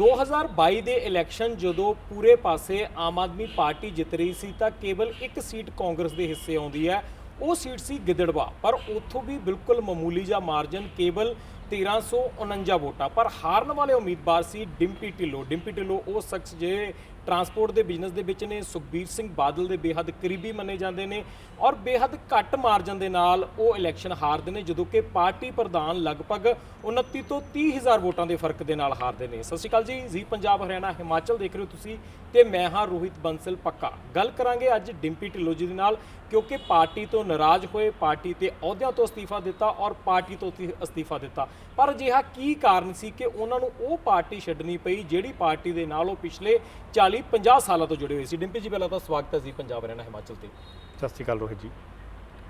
2022 ਦੇ ਇਲੈਕਸ਼ਨ ਜਦੋਂ ਪੂਰੇ ਪਾਸੇ ਆਮ ਆਦਮੀ ਪਾਰਟੀ ਜਿੱਤ ਰਹੀ ਸੀ ਤਾਂ ਕੇਵਲ ਇੱਕ ਸੀਟ ਕਾਂਗਰਸ ਦੇ ਹਿੱਸੇ ਆਉਂਦੀ ਹੈ। ਉਹ ਸੀਟ ਸੀ ਗਿੱਦੜਵਾ। ਪਰ ਉੱਥੋਂ ਵੀ ਬਿਲਕੁਲ ਮਾਮੂਲੀ ਜਿਹਾ ਮਾਰਜਨ ਕੇਵਲ 1349 ਵੋਟਾਂ। ਪਰ ਹਾਰਨ ਵਾਲੇ ਉਮੀਦਵਾਰ ਸੀ ਡਿੰਪੀ ਢਿੱਲੋਂ। ਡਿੰਪੀ ਢਿੱਲੋਂ, ਉਹ ਸ਼ਖਸ ਜਿਹੜੇ ਟਰਾਂਸਪੋਰਟ ਦੇ ਬਿਜ਼ਨਸ ਦੇ ਵਿੱਚ ਨੇ, ਸੁਖਬੀਰ ਸਿੰਘ ਬਾਦਲ ਦੇ ਬੇਹੱਦ ਕਰੀਬੀ ਮੰਨੇ ਜਾਂਦੇ ਨੇ ਔਰ ਬੇਹੱਦ ਘੱਟ ਮਾਰਜਨ ਦੇ ਨਾਲ ਉਹ ਇਲੈਕਸ਼ਨ ਹਾਰਦੇ ਨੇ, ਜਦੋਂ ਕਿ ਪਾਰਟੀ ਪ੍ਰਧਾਨ ਲਗਭਗ 29 ਤੋਂ 30 ਹਜ਼ਾਰ ਵੋਟਾਂ ਦੇ ਫ਼ਰਕ ਦੇ ਨਾਲ ਹਾਰਦੇ ਨੇ। ਸਤਿ ਸ਼੍ਰੀ ਅਕਾਲ ਜੀ ਜੀ ਪੰਜਾਬ ਹਰਿਆਣਾ, ਹਿਮਾਚਲ ਦੇਖ ਰਹੇ ਹੋ ਤੁਸੀਂ ਤੇ ਮੈਂ ਹਾਂ ਰੋਹਿਤ ਬੰਸਲ ਪੱਕਾ। ਗੱਲ ਕਰਾਂਗੇ ਅੱਜ ਡਿੰਪੀ ਢਿੱਲੋਂ ਜੀ ਦੇ ਨਾਲ। ਕਿਉਂਕਿ ਪਾਰਟੀ ਤੋਂ ਨਾਰਾਜ਼ ਹੋਏ ਪਾਰਟੀ ਤੇ ਅਹੁਦਿਆਂ ਤੋਂ ਅਸਤੀਫਾ ਦਿੱਤਾ ਔਰ ਪਾਰਟੀ ਤੋਂ ਅਸਤੀ- ਅਸਤੀਫਾ ਦਿੱਤਾ। ਪਰ ਅਜਿਹਾ ਕੀ ਕਾਰਨ ਸੀ ਕਿ ਉਹਨਾਂ ਨੂੰ ਉਹ ਪਾਰਟੀ ਛੱਡਣੀ ਪਈ ਜਿਹੜੀ ਪਾਰਟੀ ਦੇ ਨਾਲ ਉਹ ਪਿਛਲੇ 40 50 ਸਾਲਾਂ ਤੋਂ ਜੁੜੇ ਹੋਏ ਸੀ? ਡਿੰਪੀ ਜੀ ਪਹਿਲਾਂ ਤਾਂ ਸਵਾਗਤ ਹੈ ਜੀ ਪੰਜਾਬ ਹਰਿਆਣਾ ਹਿਮਾਚਲ ਤੇ। ਸਤਿ ਸ਼੍ਰੀ ਅਕਾਲ ਰੋਹਿਤ ਜੀ।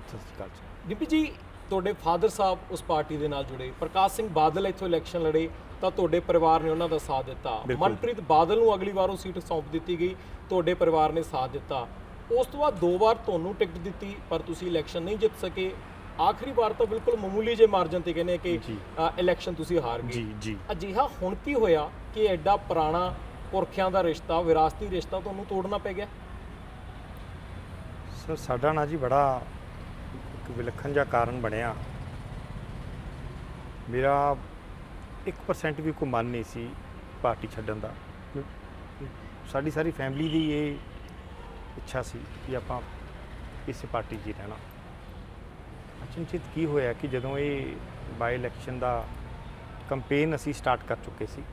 ਸਤਿ ਸ਼੍ਰੀ ਅਕਾਲ ਜੀ। ਡਿੰਪੀ ਜੀ ਤੁਹਾਡੇ ਫਾਦਰ ਸਾਹਿਬ ਉਸ ਪਾਰਟੀ ਦੇ ਨਾਲ ਜੁੜੇ। ਪ੍ਰਕਾਸ਼ ਸਿੰਘ ਬਾਦਲ ਇੱਥੋਂ ਇਲੈਕਸ਼ਨ ਲੜੇ ਤਾਂ ਤੁਹਾਡੇ ਪਰਿਵਾਰ ਨੇ ਉਹਨਾਂ ਦਾ ਸਾਥ ਦਿੱਤਾ। ਮਨਪ੍ਰੀਤ ਬਾਦਲ ਨੂੰ ਅਗਲੀ ਵਾਰ ਉਹ ਸੀਟ ਸੌਂਪ ਦਿੱਤੀ ਗਈ। ਤੁਹਾਡੇ ਪਰਿਵਾਰ ਨੇ ਸਾਥ ਦਿੱਤਾ। ਉਸ ਤੋਂ ਬਾਅਦ ਦੋ ਵਾਰ ਤੁਹਾਨੂੰ ਟਿਕਟ ਦਿੱਤੀ ਪਰ ਤੁਸੀਂ ਇਲੈਕਸ਼ਨ ਨਹੀਂ ਜਿੱਤ ਸਕੇ। ਆਖਰੀ ਵਾਰ ਤਾਂ ਬਿਲਕੁਲ ਮਾਮੂਲੀ ਜਿਹੇ ਮਾਰਜਨ ਤੇ ਕਹਿੰਦੇ ਕਿ ਜੀ। ਇਲੈਕਸ਼ਨ ਤੁਸੀਂ ਹਾਰ ਗਏ। ਜੀ ਜੀ। ਅਜਿਹਾ ਹੁਣ ਕੀ ਹੋਇਆ ਕਿ ਐਡਾ ਪੁਰਾਣਾ ਪੁਰਖਿਆਂ ਦਾ ਰਿਸ਼ਤਾ ਵਿਰਾਸਤੀ ਰਿਸ਼ਤਾ ਤੁਹਾਨੂੰ ਤੋੜਨਾ ਪੈ ਗਿਆ? ਸਰ ਸਾਡਾ ਨਾ ਜੀ ਬੜਾ ਇੱਕ ਵਿਲੱਖਣ ਜਿਹਾ ਕਾਰਨ ਬਣਿਆ। ਮੇਰਾ 1% ਵੀ ਕੋਈ ਮਨ ਨਹੀਂ ਸੀ ਪਾਰਟੀ ਛੱਡਣ ਦਾ। ਸਾਡੀ ਸਾਰੀ ਫੈਮਿਲੀ ਦੀ ਇਹ ਇੱਛਾ ਸੀ ਕਿ ਆਪਾਂ ਇਸ ਪਾਰਟੀ 'ਚ ਹੀ ਰਹਿਣਾ। ਅਚਨਚਿਤ ਕੀ ਹੋਇਆ ਕਿ ਜਦੋਂ ਇਹ ਬਾਈ ਇਲੈਕਸ਼ਨ ਦਾ ਕੰਪੇਨ ਅਸੀਂ ਸਟਾਰਟ ਕਰ ਚੁੱਕੇ ਸੀ,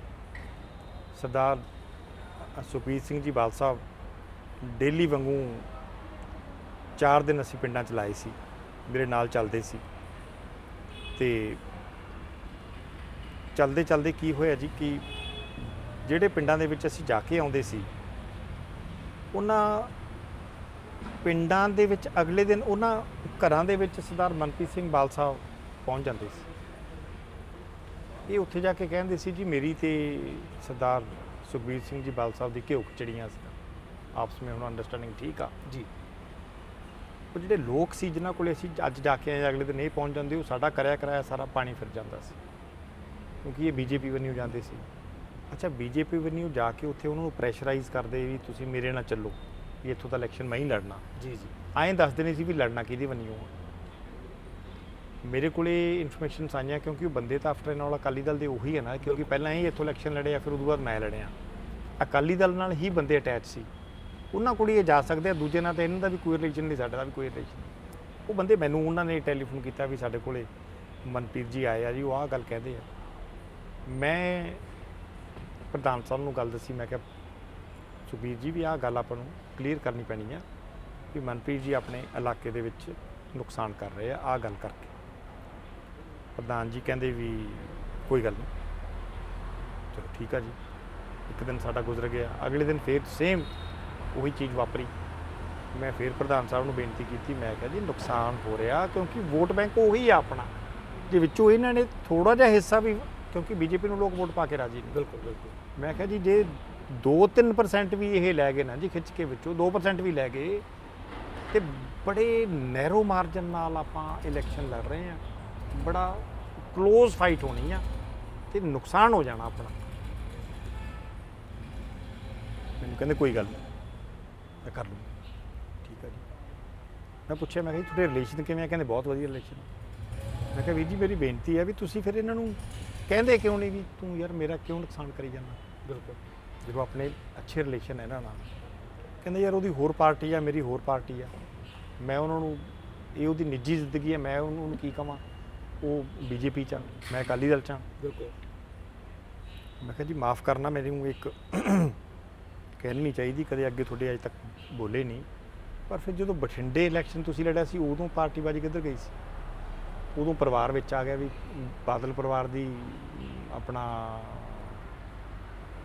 ਸਰਦਾਰ ਸੁਖਬੀਰ ਸਿੰਘ ਜੀ ਬਾਲ ਸਾਹਿਬ ਡੇਲੀ ਵਾਂਗੂ ਚਾਰ ਦਿਨ ਅਸੀਂ ਪਿੰਡਾਂ ਚ ਲਾਏ ਸੀ, ਮੇਰੇ ਨਾਲ ਚੱਲਦੇ ਸੀ। ਤੇ ਚੱਲਦੇ ਚੱਲਦੇ ਕੀ ਹੋਇਆ ਜੀ ਕਿ ਜਿਹੜੇ ਪਿੰਡਾਂ ਦੇ ਵਿੱਚ ਅਸੀਂ ਜਾ ਕੇ ਆਉਂਦੇ ਸੀ, ਉਹਨਾਂ ਪਿੰਡਾਂ ਦੇ ਵਿੱਚ ਅਗਲੇ ਦਿਨ ਉਹਨਾਂ ਘਰਾਂ ਦੇ ਵਿੱਚ ਸਰਦਾਰ ਮਨਪ੍ਰੀਤ ਸਿੰਘ ਬਾਲ ਸਾਹਿਬ ਪਹੁੰਚ ਜਾਂਦੇ ਸੀ। ਇਹ ਉੱਥੇ ਜਾ ਕੇ ਕਹਿੰਦੇ ਸੀ ਜੀ ਮੇਰੀ ਤੇ ਸਰਦਾਰ ਸੁਖਬੀਰ ਸਿੰਘ ਜੀ ਬਾਲ ਸਾਹਿਬ ਦੀ ਘਿਓ ਖਿਚੜੀਆਂ ਸੀ। ਆਪਸ ਵਿੱਚ ਹੁਣ ਅੰਡਰਸਟੈਂਡਿੰਗ ਠੀਕ ਆ? ਜੀ। ਉਹ ਜਿਹੜੇ ਲੋਕ ਸੀ ਜਿਨ੍ਹਾਂ ਕੋਲੇ ਅਸੀਂ ਅੱਜ ਜਾ ਕੇ ਆਏ ਅਗਲੇ ਦਿਨ ਇਹ ਪਹੁੰਚ ਜਾਂਦੇ ਉਹ ਸਾਡਾ ਕਰਿਆ ਕਰਾਇਆ ਸਾਰਾ ਪਾਣੀ ਫਿਰ ਜਾਂਦਾ ਸੀ। ਕਿਉਂਕਿ ਇਹ ਬੀਜੇਪੀ ਵਨਿਊ ਜਾਂਦੇ ਸੀ। ਅੱਛਾ ਬੀਜੇਪੀ ਵਨਿਊ ਜਾ ਕੇ ਉੱਥੇ ਉਹਨਾਂ ਨੂੰ ਪ੍ਰੈਸ਼ਰਾਈਜ਼ ਕਰਦੇ ਵੀ ਤੁਸੀਂ ਮੇਰੇ ਨਾਲ ਚੱਲੋ। ਵੀ ਇੱਥੋਂ ਤਾਂ ਇਲੈਕਸ਼ਨ ਮੈਂ ਹੀ ਲੜਨਾ। ਜੀ ਜੀ। ਐਂ ਦੱਸਦੇ ਨਹੀਂ ਸੀ ਵੀ ਲੜਨਾ ਕਿਹਦੀ ਵਨਿਊ ਆ ਮੇਰੇ ਕੋਲੇ ਇਨਫੋਰਮੇਸ਼ਨ ਆਈਆਂ ਕਿਉਂਕਿ ਉਹ ਬੰਦੇ ਤਾਂ ਆਫਟਰ ਨਾਲ ਅਕਾਲੀ ਦਲ ਦੇ ਉਹੀ ਹੈ ਨਾ ਕਿਉਂਕਿ ਪਹਿਲਾਂ ਹੀ ਇੱਥੋਂ ਇਲੈਕਸ਼ਨ ਲੜੇ ਆ ਫਿਰ ਉਦੋਂ ਬਾਅਦ ਮੈਂ ਲੜਿਆ। ਅਕਾਲੀ ਦਲ ਨਾਲ ਹੀ ਬੰਦੇ ਅਟੈਚ ਸੀ। ਉਹਨਾਂ ਕੋਲ ਹੀ ਇਹ ਜਾ ਸਕਦੇ ਆ ਦੂਜੇ ਨਾਲ ਤਾਂ ਇਹਨਾਂ ਦਾ ਵੀ ਕੋਈ ਰਿਲੇਸ਼ਨ ਨਹੀਂ ਸਾਡਾ ਦਾ ਵੀ ਕੋਈ ਰਿਲੇਸ਼ਨ ਉਹ ਬੰਦੇ ਮੈਨੂੰ ਉਹਨਾਂ ਨੇ ਟੈਲੀਫੋਨ ਕੀਤਾ ਵੀ ਸਾਡੇ ਕੋਲੇ ਮਨਪ੍ਰੀਤ ਜੀ ਆਏ ਆ ਜੀ ਉਹ ਆਹ ਗੱਲ ਕਹਿੰਦੇ ਆ। ਮੈਂ ਪ੍ਰਧਾਨ ਸਾਹਿਬ ਨੂੰ ਗੱਲ ਦੱਸੀ ਮੈਂ ਕਿਹਾ ਸੁਖਬੀਰ ਜੀ ਵੀ ਆਹ ਗੱਲ ਆਪਾਂ ਨੂੰ ਕਲੀਅਰ ਕਰਨੀ ਪੈਣੀ ਆ ਵੀ ਮਨਪ੍ਰੀਤ ਜੀ ਆਪਣੇ ਇਲਾਕੇ ਦੇ ਵਿੱਚ ਨੁਕਸਾਨ ਕਰ ਰਹੇ ਆ ਆਹ ਗੱਲ ਕਰਕੇ। ਪ੍ਰਧਾਨ ਜੀ ਕਹਿੰਦੇ ਵੀ ਕੋਈ ਗੱਲ ਨਹੀਂ। ਚਲੋ ਠੀਕ ਆ ਜੀ। ਇੱਕ ਦਿਨ ਸਾਡਾ ਗੁਜ਼ਰ ਗਿਆ ਅਗਲੇ ਦਿਨ ਫੇਰ ਸੇਮ ਉਹੀ ਚੀਜ਼ ਵਾਪਰੀ। ਮੈਂ ਫੇਰ ਪ੍ਰਧਾਨ ਸਾਹਿਬ ਨੂੰ ਬੇਨਤੀ ਕੀਤੀ ਮੈਂ ਕਿਹਾ ਜੀ ਨੁਕਸਾਨ ਹੋ ਰਿਹਾ ਕਿਉਂਕਿ ਵੋਟ ਬੈਂਕ ਉਹੀ ਆ ਆਪਣਾ ਜੇ ਵਿੱਚੋਂ ਇਹਨਾਂ ਨੇ ਥੋੜਾ ਜਿਹਾ ਹਿੱਸਾ ਵੀ ਕਿਉਂਕਿ ਬੀਜੇਪੀ ਨੂੰ ਲੋਕ ਵੋਟ ਪਾ ਕੇ ਰਾਜੀ ਬਿਲਕੁਲ ਬਿਲਕੁਲ। ਮੈਂ ਕਿਹਾ ਜੀ ਜੇ 2-3% ਵੀ ਇਹ ਲੈ ਗਏ ਨਾ ਜੀ ਖਿੱਚ ਕੇ ਵਿੱਚੋਂ 2% ਵੀ ਲੈ ਗਏ। ਤੇ ਬੜੇ ਨੈਰੋ ਮਾਰਜਨ ਨਾਲ ਆਪਾਂ ਇਲੈਕਸ਼ਨ ਲੜ ਰਹੇ ਆ ਬੜਾ ক্লোਜ਼ ਫਾਈਟ ਹੋਣੀ ਆ ਤੇ ਨੁਕਸਾਨ ਹੋ ਜਾਣਾ ਆਪਣਾ। ਮੈਨੂੰ ਕਹਿੰਦੇ ਕੋਈ ਗੱਲ ਨਹੀਂ। ਮੈਂ ਕਰ ਲੂੰ ਠੀਕ ਆ ਜੀ। ਮੈਂ ਪੁੱਛਿਆ ਮੈਂ ਕਿਹਾ ਜੀ ਤੁਹਾਡੇ ਰਿਲੇਸ਼ਨ ਕਿਵੇਂ ਆ? ਕਹਿੰਦੇ ਬਹੁਤ ਵਧੀਆ ਰਿਲੇਸ਼ਨ ਮੈਂ ਕਿਹਾ ਵੀਰ ਜੀ ਮੇਰੀ ਬੇਨਤੀ ਹੈ ਵੀ ਤੁਸੀਂ ਫਿਰ ਇਹਨਾਂ ਨੂੰ ਕਹਿੰਦੇ ਕਿਉਂ ਨਹੀਂ ਵੀ ਤੂੰ ਯਾਰ ਮੇਰਾ ਕਿਉਂ ਨੁਕਸਾਨ ਕਰੀ ਜਾਂਦਾ? ਬਿਲਕੁਲ। ਜਦੋਂ ਆਪਣੇ ਅੱਛੇ ਰਿਲੇਸ਼ਨ ਹੈ ਇਹਨਾਂ ਨਾਲ। ਕਹਿੰਦੇ ਯਾਰ ਉਹਦੀ ਹੋਰ ਪਾਰਟੀ ਆ ਮੇਰੀ ਹੋਰ ਪਾਰਟੀ ਆ। ਮੈਂ ਉਹਨਾਂ ਨੂੰ ਇਹ ਉਹਦੀ ਨਿੱਜੀ ਜ਼ਿੰਦਗੀ ਹੈ ਮੈਂ ਉਹਨੂੰ ਕੀ ਕਵਾਂ? ਉਹ ਬੀਜੇਪੀ ਚ ਆ, ਮੈਂ ਅਕਾਲੀ ਦਲ ਚ ਆ। ਬਿਲਕੁਲ। ਮੈਂ ਕਿਹਾ ਜੀ ਮਾਫ ਕਰਨਾ ਮੈਨੂੰ ਇੱਕ ਕਹਿਣੀ ਨਹੀਂ ਚਾਹੀਦੀ ਕਦੇ ਅੱਗੇ ਤੁਹਾਡੇ ਅਜੇ ਤੱਕ ਬੋਲੇ ਨਹੀਂ। ਪਰ ਫਿਰ ਜਦੋਂ ਬਠਿੰਡੇ ਇਲੈਕਸ਼ਨ ਤੁਸੀਂ ਲੜਿਆ ਸੀ ਉਦੋਂ ਪਾਰਟੀਬਾਜ਼ੀ ਕਿੱਧਰ ਗਈ ਸੀ? ਉਦੋਂ ਪਰਿਵਾਰ ਵਿੱਚ ਆ ਗਿਆ ਵੀ ਬਾਦਲ ਪਰਿਵਾਰ ਦੀ ਆਪਣਾ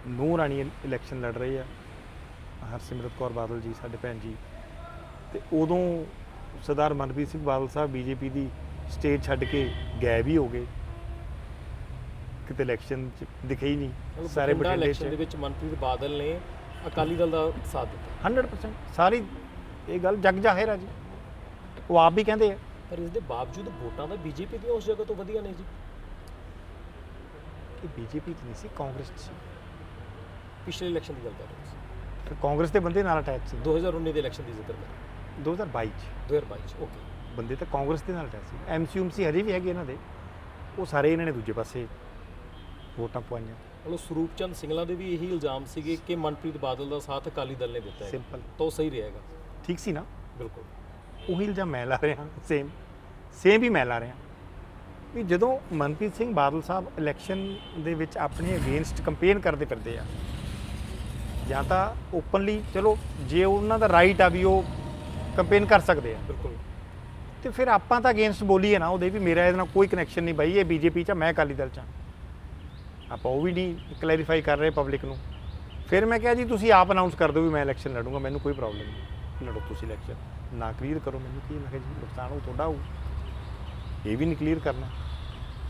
ਨੂੰਹ ਰਾਣੀ ਇਲੈਕਸ਼ਨ ਲੜ ਰਹੀ ਆ। ਹਰਸਿਮਰਤ ਕੌਰ ਬਾਦਲ ਜੀ ਸਾਡੇ ਭੈਣ ਜੀ। ਤੇ ਉਦੋਂ ਸਰਦਾਰ ਮਨਪ੍ਰੀਤ ਸਿੰਘ ਬਾਦਲ ਸਾਹਿਬ ਬੀਜੇਪੀ ਦੀ ਸਟੇਜ ਛੱਡ ਕੇ ਗਾਇਬ ਹੀ ਹੋ ਗਏ। ਕਿਤੇ ਇਲੈਕਸ਼ਨ ਚ ਦਿਖੇ ਹੀ ਨਹੀਂ। ਸਾਰੇ ਇਲੈਕਸ਼ਨ ਦੇ ਵਿੱਚ ਮਨਪ੍ਰੀਤ ਬਾਦਲ ਨੇ ਅਕਾਲੀ ਦਲ ਦਾ ਸਾਥ ਦਿੱਤਾ। 100% ਸਾਰੀ ਇਹ ਗੱਲ ਜਗ ਜਾਹਿਰ ਆ ਜੀ। ਉਹ ਆਪ ਵੀ ਕਹਿੰਦੇ ਆ। ਪਰ ਇਸ ਦੇ ਬਾਵਜੂਦ ਵੋਟਾਂ ਤਾਂ ਬੀਜੇਪੀ ਦੀਆਂ ਉਸ ਜਗ੍ਹਾ ਤੋਂ ਵਧੀਆ ਨੇ ਜੀ। ਕਿ ਬੀਜੇਪੀ ਨਹੀਂ ਸੀ ਕਾਂਗਰਸ ਸੀ। ਪਿਛਲੇ ਇਲੈਕਸ਼ਨ ਦੀ ਗੱਲ ਕਰ ਰਹੇ ਸੀ ਫਿਰ ਕਾਂਗਰਸ ਦੇ ਬੰਦੇ ਨਾਲ ਅਟੈਚ ਸੀ। 2019 ਦੇ ਇਲੈਕਸ਼ਨ ਦੀ ਜ਼ਿਕਰ ਕਰ। 2022 ਚ। 2022 ਚ ਓਕੇ। ਬੰਦੇ ਤਾਂ ਕਾਂਗਰਸ ਦੇ ਨਾਲ ਅਟੈਚ ਸੀ। ਐਮਸੀ ਉਮਸੀ ਹਜੇ ਵੀ ਹੈਗੇ ਇਹਨਾਂ ਦੇ। ਉਹ ਸਾਰੇ ਇਹਨਾਂ ਨੇ ਦੂਜੇ ਪਾਸੇ ਵੋਟਾਂ ਪਵਾਈਆਂ। ਮਤਲਬ ਸਰੂਪ ਚੰਦ ਸਿੰਘਲਾ ਦੇ ਵੀ ਇਹੀ ਇਲਜ਼ਾਮ ਸੀਗੇ ਕਿ ਮਨਪ੍ਰੀਤ ਬਾਦਲ ਦਾ ਸਾਥ ਅਕਾਲੀ ਦਲ ਨੇ ਦਿੱਤਾ ਹੈ ਸਿੰਪਲ ਤਾਂ ਉਹ ਸਹੀ ਰਹੇਗਾ ਠੀਕ ਸੀ ਨਾ? ਬਿਲਕੁਲ। ਉਹੀ ਇਲਜ਼ਾਮ ਮੈਂ ਲਾ ਰਿਹਾ ਸੇਮ ਸੇਮ ਹੀ ਮੈਂ ਲਾ ਰਿਹਾ। ਵੀ ਜਦੋਂ ਮਨਪ੍ਰੀਤ ਸਿੰਘ ਬਾਦਲ ਸਾਹਿਬ ਇਲੈਕਸ਼ਨ ਦੇ ਵਿੱਚ ਆਪਣੇ ਅਗੇਂਸਟ ਕੰਪੇਨ ਕਰਦੇ ਫਿਰਦੇ ਆ ਜਾਂ ਤਾਂ ਓਪਨਲੀ ਚਲੋ ਜੇ ਉਹਨਾਂ ਦਾ ਰਾਈਟ ਆ ਵੀ ਉਹ ਕੰਪੇਨ ਕਰ ਸਕਦੇ ਆ। ਬਿਲਕੁਲ। ਤੇ ਫਿਰ ਆਪਾਂ ਤਾਂ ਅਗੇਂਸਟ ਬੋਲੀਏ ਨਾ ਉਹਦੇ ਵੀ ਮੇਰਾ ਇਹਦੇ ਨਾਲ ਕੋਈ ਕਨੈਕਸ਼ਨ ਨਹੀਂ ਬਾਈ ਇਹ ਬੀਜੇਪੀ ਚ ਆ, ਮੈਂ ਅਕਾਲੀ ਦਲ ਚ ਆ। ਆਪਾਂ ਉਹ ਵੀ ਨਹੀਂ ਕਲੈਰੀਫਾਈ ਕਰ ਰਹੇ ਪਬਲਿਕ ਨੂੰ। ਫਿਰ ਮੈਂ ਕਿਹਾ ਜੀ ਤੁਸੀਂ ਆਪ ਅਨਾਉਂਸ ਕਰ ਦਿਓ ਵੀ ਮੈਂ ਇਲੈਕਸ਼ਨ ਲੜੂੰਗਾ ਮੈਨੂੰ ਕੋਈ ਪ੍ਰੋਬਲਮ ਨਹੀਂ। ਲੜੋ ਤੁਸੀਂ ਇਲੈਕਸ਼ਨ ਨਾ ਕਲੀਅਰ ਕਰੋ ਮੈਨੂੰ ਕੀ ਮੈਂ ਕਿਹਾ ਜੀ ਨੁਕਸਾਨ ਉਹ ਤੁਹਾਡਾ ਹੋਊ। ਇਹ ਵੀ ਨਹੀਂ ਕਲੀਅਰ ਕਰਨਾ।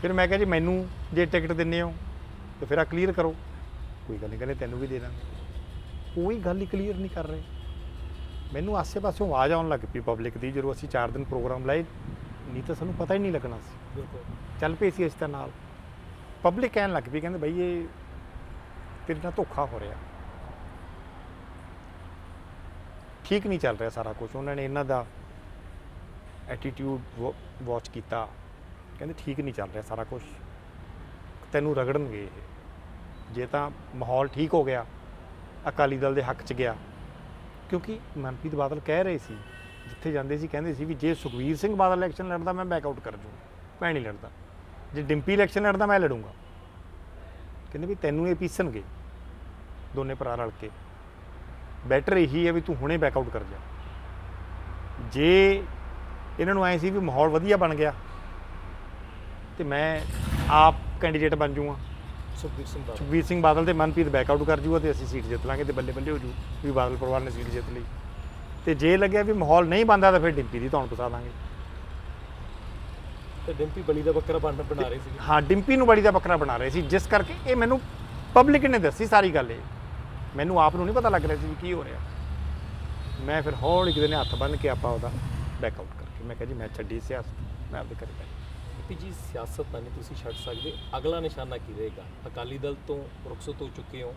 ਫਿਰ ਮੈਂ ਕਿਹਾ ਜੀ ਮੈਨੂੰ ਜੇ ਟਿਕਟ ਦਿੰਦੇ ਹੋ ਤੇ ਫਿਰ ਆ ਕਲੀਅਰ ਕਰੋ। ਕੋਈ ਗੱਲ ਨਹੀਂ ਕਹਿੰਦੇ ਤੈਨੂੰ ਵੀ ਦੇ ਦਾਂਗੇ। ਕੋਈ ਗੱਲ ਹੀ ਕਲੀਅਰ ਨਹੀਂ ਕਰ ਰਹੇ। ਮੈਨੂੰ ਆਸੇ-ਪਾਸੋਂ ਆਵਾਜ਼ ਆਉਣ ਲੱਗ ਪਈ ਪਬਲਿਕ ਦੀ ਜਦੋਂ ਅਸੀਂ 4 ਦਿਨ ਪ੍ਰੋਗਰਾਮ ਲਾਏ ਨਹੀਂ ਤਾਂ ਸਾਨੂੰ ਪਤਾ ਹੀ ਨਹੀਂ ਲੱਗਣਾ ਸੀ। ਬਿਲਕੁਲ। ਚੱਲ ਪਈ ਸੀ ਇਸ ਤਰ੍ਹਾਂ ਨਾਲ। ਪਬਲਿਕ ਕਹਿਣ ਲੱਗ ਪਈ ਕਹਿੰਦੇ ਬਈ ਇਹ ਤੇਰੇ ਨਾਲ ਧੋਖਾ ਹੋ ਰਿਹਾ। ਠੀਕ ਨਹੀਂ ਚੱਲ ਰਿਹਾ ਸਾਰਾ ਕੁਝ ਉਹਨਾਂ ਨੇ ਇਹਨਾਂ ਦਾ ਐਟੀਟਿਊਡ ਵਾਚ ਕੀਤਾ। ਕਹਿੰਦੇ ਠੀਕ ਨਹੀਂ ਚੱਲ ਰਿਹਾ ਸਾਰਾ ਕੁਝ ਤੈਨੂੰ ਰਗੜਨਗੇ ਇਹ। ਜੇ ਤਾਂ ਮਾਹੌਲ ਠੀਕ ਹੋ ਗਿਆ ਅਕਾਲੀ ਦਲ ਦੇ ਹੱਕ 'ਚ ਗਿਆ। ਕਿਉਂਕਿ ਮਨਪ੍ਰੀਤ ਬਾਦਲ ਕਹਿ ਰਹੇ ਸੀ, ਜਿੱਥੇ ਜਾਂਦੇ ਸੀ ਕਹਿੰਦੇ ਸੀ ਵੀ ਜੇ ਸੁਖਵੀਰ ਸਿੰਘ ਬਾਦਲ ਇਲੈਕਸ਼ਨ ਲੜਦਾ, ਮੈਂ ਬੈਕ ਆਊਟ ਕਰ ਜੂ ਮੈਂ ਨਹੀਂ ਲੜਦਾ। ਜੇ ਡਿੰਪੀ ਇਲੈਕਸ਼ਨ ਲੜਦਾ, ਮੈਂ ਲੜੂੰਗਾ। ਕਹਿੰਦੇ ਵੀ ਤੈਨੂੰ ਇਹ ਪੀਸਣਗੇ, ਦੋਨੇ ਭਰਾ ਰਲ ਕੇ। ਬੈਟਰ ਇਹੀ ਹੈ ਵੀ ਤੂੰ ਹੁਣੇ ਬੈਕ ਆਊਟ ਕਰ ਜਾ। ਜੇ ਇਹਨਾਂ ਨੂੰ ਐ ਸੀ ਵੀ ਮਾਹੌਲ ਵਧੀਆ ਬਣ ਗਿਆ, ਤੇ ਮੈਂ ਆਪ ਕੈਂਡੀਡੇਟ ਬਣ ਜਾਊਂਗਾ ਸੁਖਬੀਰ ਸਿੰਘ ਬਾਦਲ। ਸੁਖਬੀਰ ਸਿੰਘ ਬਾਦਲ ਤੇ ਮਨਪ੍ਰੀਤ ਬੈਕ ਆਊਟ ਕਰ ਜੂਗਾ ਤੇ ਅਸੀਂ ਸੀਟ ਜਿੱਤ ਲਾਂਗੇ ਤੇ ਬੱਲੇ ਬੱਲੇ ਹੋ ਜੂ ਵੀ ਬਾਦਲ ਪਰਿਵਾਰ ਨੇ ਸੀਟ ਜਿੱਤ ਲਈ। ਤੇ ਜੇ ਲੱਗਿਆ ਵੀ ਮਾਹੌਲ ਨਹੀਂ ਬਣਦਾ ਤਾਂ ਫਿਰ ਡਿੰਪੀ ਦੀ ਧੌਣ ਪਸਾ ਦਾਂਗੇ। ਤੇ ਡਿੰਪੀ ਬਲੀ ਦਾ ਬੱਕਰਾ ਬਣ ਬਣਾ ਰਹੇ ਸੀ ਹਾਂ ਡਿੰਪੀ ਨੂੰ ਬੜੀ ਦਾ ਬੱਕਰਾ ਬਣਾ ਰਹੇ ਸੀ ਜਿਸ ਕਰਕੇ ਇਹ ਮੈਨੂੰ ਪਬਲਿਕ ਨੇ ਦੱਸੀ ਸਾਰੀ ਗੱਲ ਇਹ। ਮੈਨੂੰ ਆਪ ਨੂੰ ਨਹੀਂ ਪਤਾ ਲੱਗ ਰਿਹਾ ਸੀ ਵੀ ਕੀ ਹੋ ਰਿਹਾ। ਮੈਂ ਫਿਰ ਹੌਲੀ ਕਿਤੇ ਨੇ ਹੱਥ ਬੰਨ ਕੇ ਆਪਾਂ ਉਹਦਾ ਬੈਕ ਆਊਟ ਕਰਕੇ ਮੈਂ ਕਿਹਾ ਜੀ ਮੈਂ ਛੱਡੀ ਸਿਆਸਤ ਮੈਂ ਆਪਦੇ ਘਰੇ ਬੈਠ। ਕਿ ਜੀ ਸਿਆਸਤ ਤਾਂ ਨਹੀਂ ਤੁਸੀਂ ਛੱਡ ਸਕਦੇ। ਅਗਲਾ ਨਿਸ਼ਾਨਾ ਕੀ ਰਹੇਗਾ ਅਕਾਲੀ ਦਲ ਤੋਂ ਰੁਖਸਤ ਹੋ ਚੁੱਕੇ ਹੋ।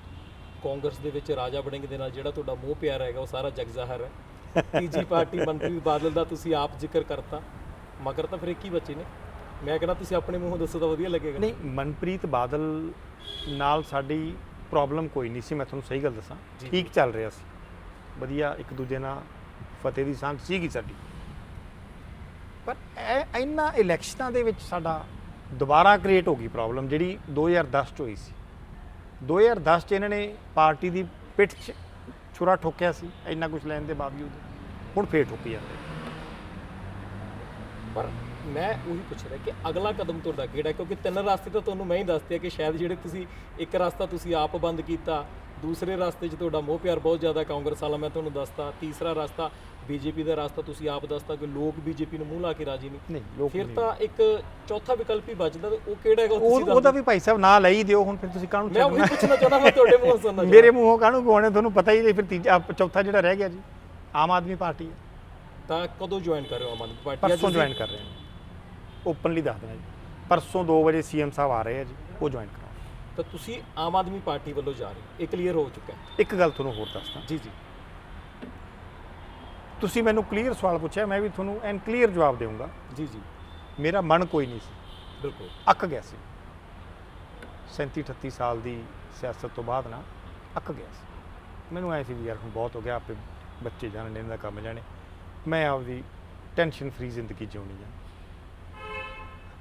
ਕਾਂਗਰਸ ਦੇ ਵਿੱਚ ਰਾਜਾ ਵੜਿੰਗ ਦੇ ਨਾਲ ਜਿਹੜਾ ਤੁਹਾਡਾ ਮੋਹ ਪਿਆਰ ਹੈਗਾ ਉਹ ਸਾਰਾ ਜਗ ਜ਼ਾਹਰ ਹੈ। ਤੀਜੀ ਪਾਰਟੀ ਮੰਤਰੀ ਬਾਦਲ ਦਾ ਤੁਸੀਂ ਆਪ ਜ਼ਿਕਰ ਕਰਤਾ। ਮਗਰ ਤਾਂ ਫਿਰ ਇੱਕ ਹੀ ਬੱਚੇ ਨੇ। ਮੈਂ ਕਹਿੰਦਾ ਤੁਸੀਂ ਆਪਣੇ ਮੂੰਹੋਂ ਦੱਸੋ ਤਾਂ ਵਧੀਆ ਲੱਗੇਗਾ। ਨਹੀਂ ਮਨਪ੍ਰੀਤ ਬਾਦਲ ਨਾਲ ਸਾਡੀ ਪ੍ਰੋਬਲਮ ਕੋਈ ਨਹੀਂ ਸੀ। ਮੈਂ ਤੁਹਾਨੂੰ ਸਹੀ ਗੱਲ ਦੱਸਾਂ। ਠੀਕ ਚੱਲ ਰਿਹਾ ਸੀ। ਵਧੀਆ ਇੱਕ ਦੂਜੇ ਨਾਲ ਫਤਿਹ ਦੀ ਸਾਂਝ ਸੀਗੀ ਸਾਡੀ। ਪਰ ਇਹ ਇਹਨਾਂ ਇਲੈਕਸ਼ਨਾਂ ਦੇ ਵਿੱਚ ਸਾਡਾ ਦੁਬਾਰਾ ਕ੍ਰੀਏਟ ਹੋ ਗਈ ਪ੍ਰੋਬਲਮ ਜਿਹੜੀ 2010 ਚ ਹੋਈ ਸੀ। 2010 ਚ ਇਹਨਾਂ ਨੇ ਪਾਰਟੀ ਦੀ ਪਿੱਠ 'ਚ ਛੁਰਾ ਠੋਕਿਆ ਸੀ, ਇੰਨਾ ਕੁਝ ਲੈਣ ਦੇ ਬਾਵਜੂਦ। ਹੁਣ ਫੇਰ ਠੋਕੀ ਜਾਂਦੇ ਪਰ ਮੈਂ ਉਹੀ ਪੁੱਛ ਰਿਹਾ ਕਿ ਅਗਲਾ ਕਦਮ ਤੁਹਾਡਾ ਕਿਹੜਾ ਕਿਉਂਕਿ ਤਿੰਨ ਰਸਤੇ ਤਾਂ ਤੁਹਾਨੂੰ ਮੈਂ ਹੀ ਦੱਸਤੇ ਆ ਕਿ ਸ਼ਾਇਦ ਜਿਹੜੇ ਤੁਸੀਂ ਇੱਕ ਰਸਤਾ ਤੁਸੀਂ ਆਪ ਬੰਦ ਕੀਤਾ ਦੂਸਰੇ ਰਸਤੇ 'ਚ ਤੁਹਾਡਾ ਮੋਹ ਪਿਆਰ ਬਹੁਤ ਜ਼ਿਆਦਾ ਕਾਂਗਰਸ ਵਾਲਾ ਮੈਂ ਤੁਹਾਨੂੰ ਦੱਸਤਾ। ਤੀਸਰਾ ਰਸਤਾ ਬੀਜੇਪੀ ਦਾ ਰਸਤਾ ਤੁਸੀਂ ਆਪ ਦੱਸਤਾ ਕਿ ਲੋਕ ਬੀਜੇਪੀ ਨੂੰ ਮੂੰਹ ਲਾ ਕੇ ਰਾਜੀ ਨਹੀਂ। ਲੋਕ ਫਿਰ। ਤਾਂ ਇੱਕ ਚੌਥਾ ਵਿਕਲਪ ਹੀ ਬਚਦਾ ਤੇ ਉਹ ਕਿਹੜਾ ਹੈਗਾ ਤੁਸੀਂ ਦੱਸ ਉਹਦਾ। ਵੀ ਭਾਈ ਸਾਹਿਬ ਨਾਂ ਲਈ ਦਿਓ ਹੁਣ ਫਿਰ ਤੁਸੀਂ ਕਾਹਨੂੰ ਮੈਂ ਉਹੀ ਛੱਡਣਾ? ਪੁੱਛਣਾ ਚਾਹੁੰਦਾ ਮੈਂ ਤੁਹਾਡੇ ਮੂੰਹੋਂ ਸੁਣਨਾ ਮੇਰੇ ਮੂੰਹੋਂ ਕਾਹਨੂੰ ਗਵਾਉਣੇ ਤੁਹਾਨੂੰ ਪਤਾ ਹੀ ਨਹੀਂ ਫਿਰ ਤੀਜਾ ਚੌਥਾ ਜਿਹੜਾ ਰਹਿ ਗਿਆ ਜੀ ਆਮ ਆਦਮੀ ਪਾਰਟੀ ਹੈ। ਤਾਂ ਕਦੋਂ ਜੁਆਇਨ ਕਰ ਰਹੇ ਹੋ ਆਮ ਆਦਮੀ ਪਾਰਟੀ? ਪਰਸੋਂ ਜੁਆਇਨ ਕਰ ਰਹੇ ਹਾਂ। ਓਪਨਲੀ ਦੱਸ ਦੇਣਾ ਜੀ। ਪਰਸੋਂ 2 ਵਜੇ ਸੀਐਮ ਸਾਹਿਬ ਆ ਰਹੇ ਆ ਜੀ ਉਹ ਜੁਆਇਨ ਕਰਾਓ ਤਾਂ ਤੁਸੀਂ ਆਮ ਆਦਮੀ ਪਾਰਟੀ ਵੱਲੋਂ ਜਾ ਰਹੇ ਹੋ। ਇਹ ਕਲੀਅਰ ਹੋ ਚੁੱਕਾ ਹੈ। ਇੱਕ ਗੱਲ ਤੁਹਾਨੂੰ ਹੋਰ ਦੱਸਦਾ। ਜੀ ਜੀ। ਤੁਸੀਂ ਮੈਨੂੰ ਕਲੀਅਰ ਸਵਾਲ ਪੁੱਛਿਆ ਮੈਂ ਵੀ ਤੁਹਾਨੂੰ ਐਨ ਕਲੀਅਰ ਜਵਾਬ ਦੇਵਾਂਗਾ ਜੀ ਜੀ। ਮੇਰਾ ਮਨ ਕੋਈ ਨਹੀਂ ਸੀ। ਬਿਲਕੁਲ। ਅੱਕ ਗਿਆ ਸੀ। 37 38 ਸਾਲ ਦੀ ਸਿਆਸਤ ਤੋਂ ਬਾਅਦ ਨਾ ਅੱਕ ਗਿਆ ਸੀ। ਮੈਨੂੰ ਐ ਸੀ ਵੀ ਯਾਰ ਹੁਣ ਬਹੁਤ ਹੋ ਗਿਆ ਆਪੇ ਬੱਚੇ ਜਾਣਨੇ ਦਾ ਕੰਮ ਜਾਣੇ। ਮੈਂ ਆਪਦੀ ਟੈਨਸ਼ਨ ਫਰੀ ਜ਼ਿੰਦਗੀ ਜਿਉਣੀ ਆ।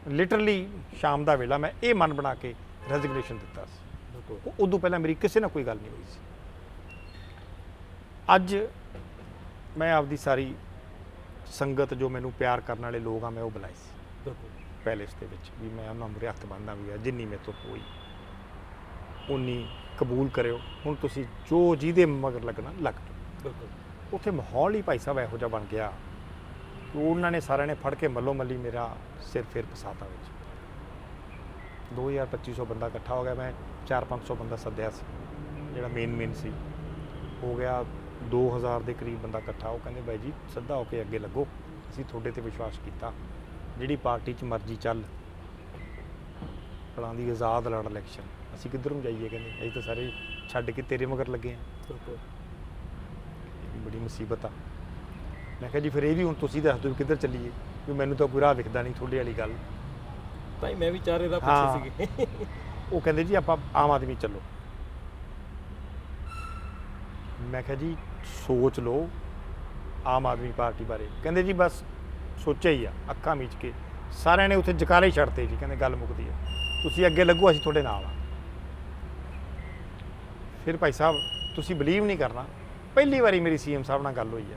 ਲਿਟਰਲੀ ਸ਼ਾਮ ਦਾ ਵੇਲਾ ਮੈਂ ਇਹ ਮਨ ਬਣਾ ਕੇ ਰੈਜ਼ਿਗਨੇਸ਼ਨ ਦਿੱਤਾ ਸੀ। ਉਹ- ਉਦੋਂ ਪਹਿਲਾਂ ਮੇਰੀ ਕਿਸੇ ਨਾਲ ਕੋਈ ਗੱਲ ਨਹੀਂ ਹੋਈ ਸੀ। ਅੱਜ ਮੈਂ ਆਪਦੀ ਸਾਰੀ ਸੰਗਤ ਜੋ ਮੈਨੂੰ ਪਿਆਰ ਕਰਨ ਵਾਲੇ ਲੋਕ ਆ, ਮੈਂ ਉਹ ਬੁਲਾਈ ਸੀ। ਬਿਲਕੁਲ ਪੈਲੇਸ ਦੇ ਵਿੱਚ ਵੀ ਮੈਂ ਉਹਨਾਂ ਮੂਹਰੇ ਹੱਥ ਬੰਨ੍ਹਦਾ ਵੀ ਆ, ਜਿੰਨੀ ਮੇਰੇ ਤੋਂ ਹੋਈ ਉਨੀ ਕਬੂਲ ਕਰਿਓ। ਹੁਣ ਤੁਸੀਂ ਜੋ ਜਿਹਦੇ ਮਗਰ ਲੱਗਣਾ, ਲੱਗ ਜਾਓ। ਬਿਲਕੁਲ ਉੱਥੇ ਮਾਹੌਲ ਹੀ ਭਾਈ ਸਾਹਿਬ ਇਹੋ ਜਿਹਾ ਬਣ ਗਿਆ ਕਿ ਉਹਨਾਂ ਨੇ ਸਾਰਿਆਂ ਨੇ ਫੜ ਕੇ ਮੱਲੋ ਮੱਲੀ ਮੇਰਾ ਸਿਰ ਫੇਰ ਫਸਾਤਾ ਵਿੱਚ। 2250 ਬੰਦਾ ਇਕੱਠਾ ਹੋ ਗਿਆ ਮੈਂ 4-500 ਬੰਦਾ ਸੱਦਿਆ ਸੀ ਜਿਹੜਾ ਮੇਨ ਮੇਨ ਸੀ। ਹੋ ਗਿਆ 2000 ਦੇ ਕਰੀਬ ਬੰਦਾ ਇਕੱਠਾ ਉਹ ਕਹਿੰਦੇ ਬਾਈ ਜੀ ਸਿੱਧਾ ਹੋ ਕੇ ਅੱਗੇ ਲੱਗੋ ਅਸੀਂ ਤੁਹਾਡੇ ਤੇ ਵਿਸ਼ਵਾਸ ਕੀਤਾ। ਜਿਹੜੀ ਪਾਰਟੀ 'ਚ ਮਰਜ਼ੀ ਚੱਲ ਫਲਾਂ ਦੀ ਆਜ਼ਾਦ ਲੜ ਇਲੈਕਸ਼ਨ ਅਸੀਂ ਕਿੱਧਰ ਨੂੰ ਜਾਈਏ ਕਹਿੰਦੇ ਅਸੀਂ ਤਾਂ ਸਾਰੇ ਛੱਡ ਕੇ ਤੇਰੇ ਮਗਰ ਲੱਗੇ ਆ। ਬੜੀ ਮੁਸੀਬਤ ਆ। ਮੈਂ ਕਿਹਾ ਜੀ ਫਿਰ ਇਹ ਵੀ ਹੁਣ ਤੁਸੀਂ ਦੱਸ ਦਿਓ ਕਿੱਧਰ ਚੱਲੀਏ ਵੀ ਮੈਨੂੰ ਤਾਂ ਕੋਈ ਰਾਹ ਵਿਖਦਾ ਨਹੀਂ ਤੁਹਾਡੇ ਵਾਲੀ ਗੱਲ। ਤਾਂ ਹੀ ਮੈਂ ਵੀ ਚਾਰੇ ਦਾ ਹਾਂ। ਪੁੱਛੇ ਸੀਗੇ। ਉਹ ਕਹਿੰਦੇ ਜੀ ਆਪਾਂ ਆਮ ਆਦਮੀ ਚੱਲੋ। ਮੈਂ ਕਿਹਾ ਜੀ ਸੋਚ ਲਓ ਆਮ ਆਦਮੀ ਪਾਰਟੀ ਬਾਰੇ। ਕਹਿੰਦੇ ਜੀ ਬਸ ਸੋਚਿਆ ਹੀ ਆ ਅੱਖਾਂ ਮੀਚ ਕੇ। ਸਾਰਿਆਂ ਨੇ ਉੱਥੇ ਜਕਾਰੇ ਛੱਡਤੇ ਜੀ ਕਹਿੰਦੇ ਗੱਲ ਮੁੱਕਦੀ ਆ। ਤੁਸੀਂ ਅੱਗੇ ਲੱਗੋ ਅਸੀਂ ਤੁਹਾਡੇ ਨਾਲ ਆ। ਫਿਰ ਭਾਈ ਸਾਹਿਬ ਤੁਸੀਂ ਬਲੀਵ ਨਹੀਂ ਕਰਨਾ। ਪਹਿਲੀ ਵਾਰੀ ਮੇਰੀ ਸੀਐਮ ਸਾਹਿਬ ਨਾਲ ਗੱਲ ਹੋਈ ਆ।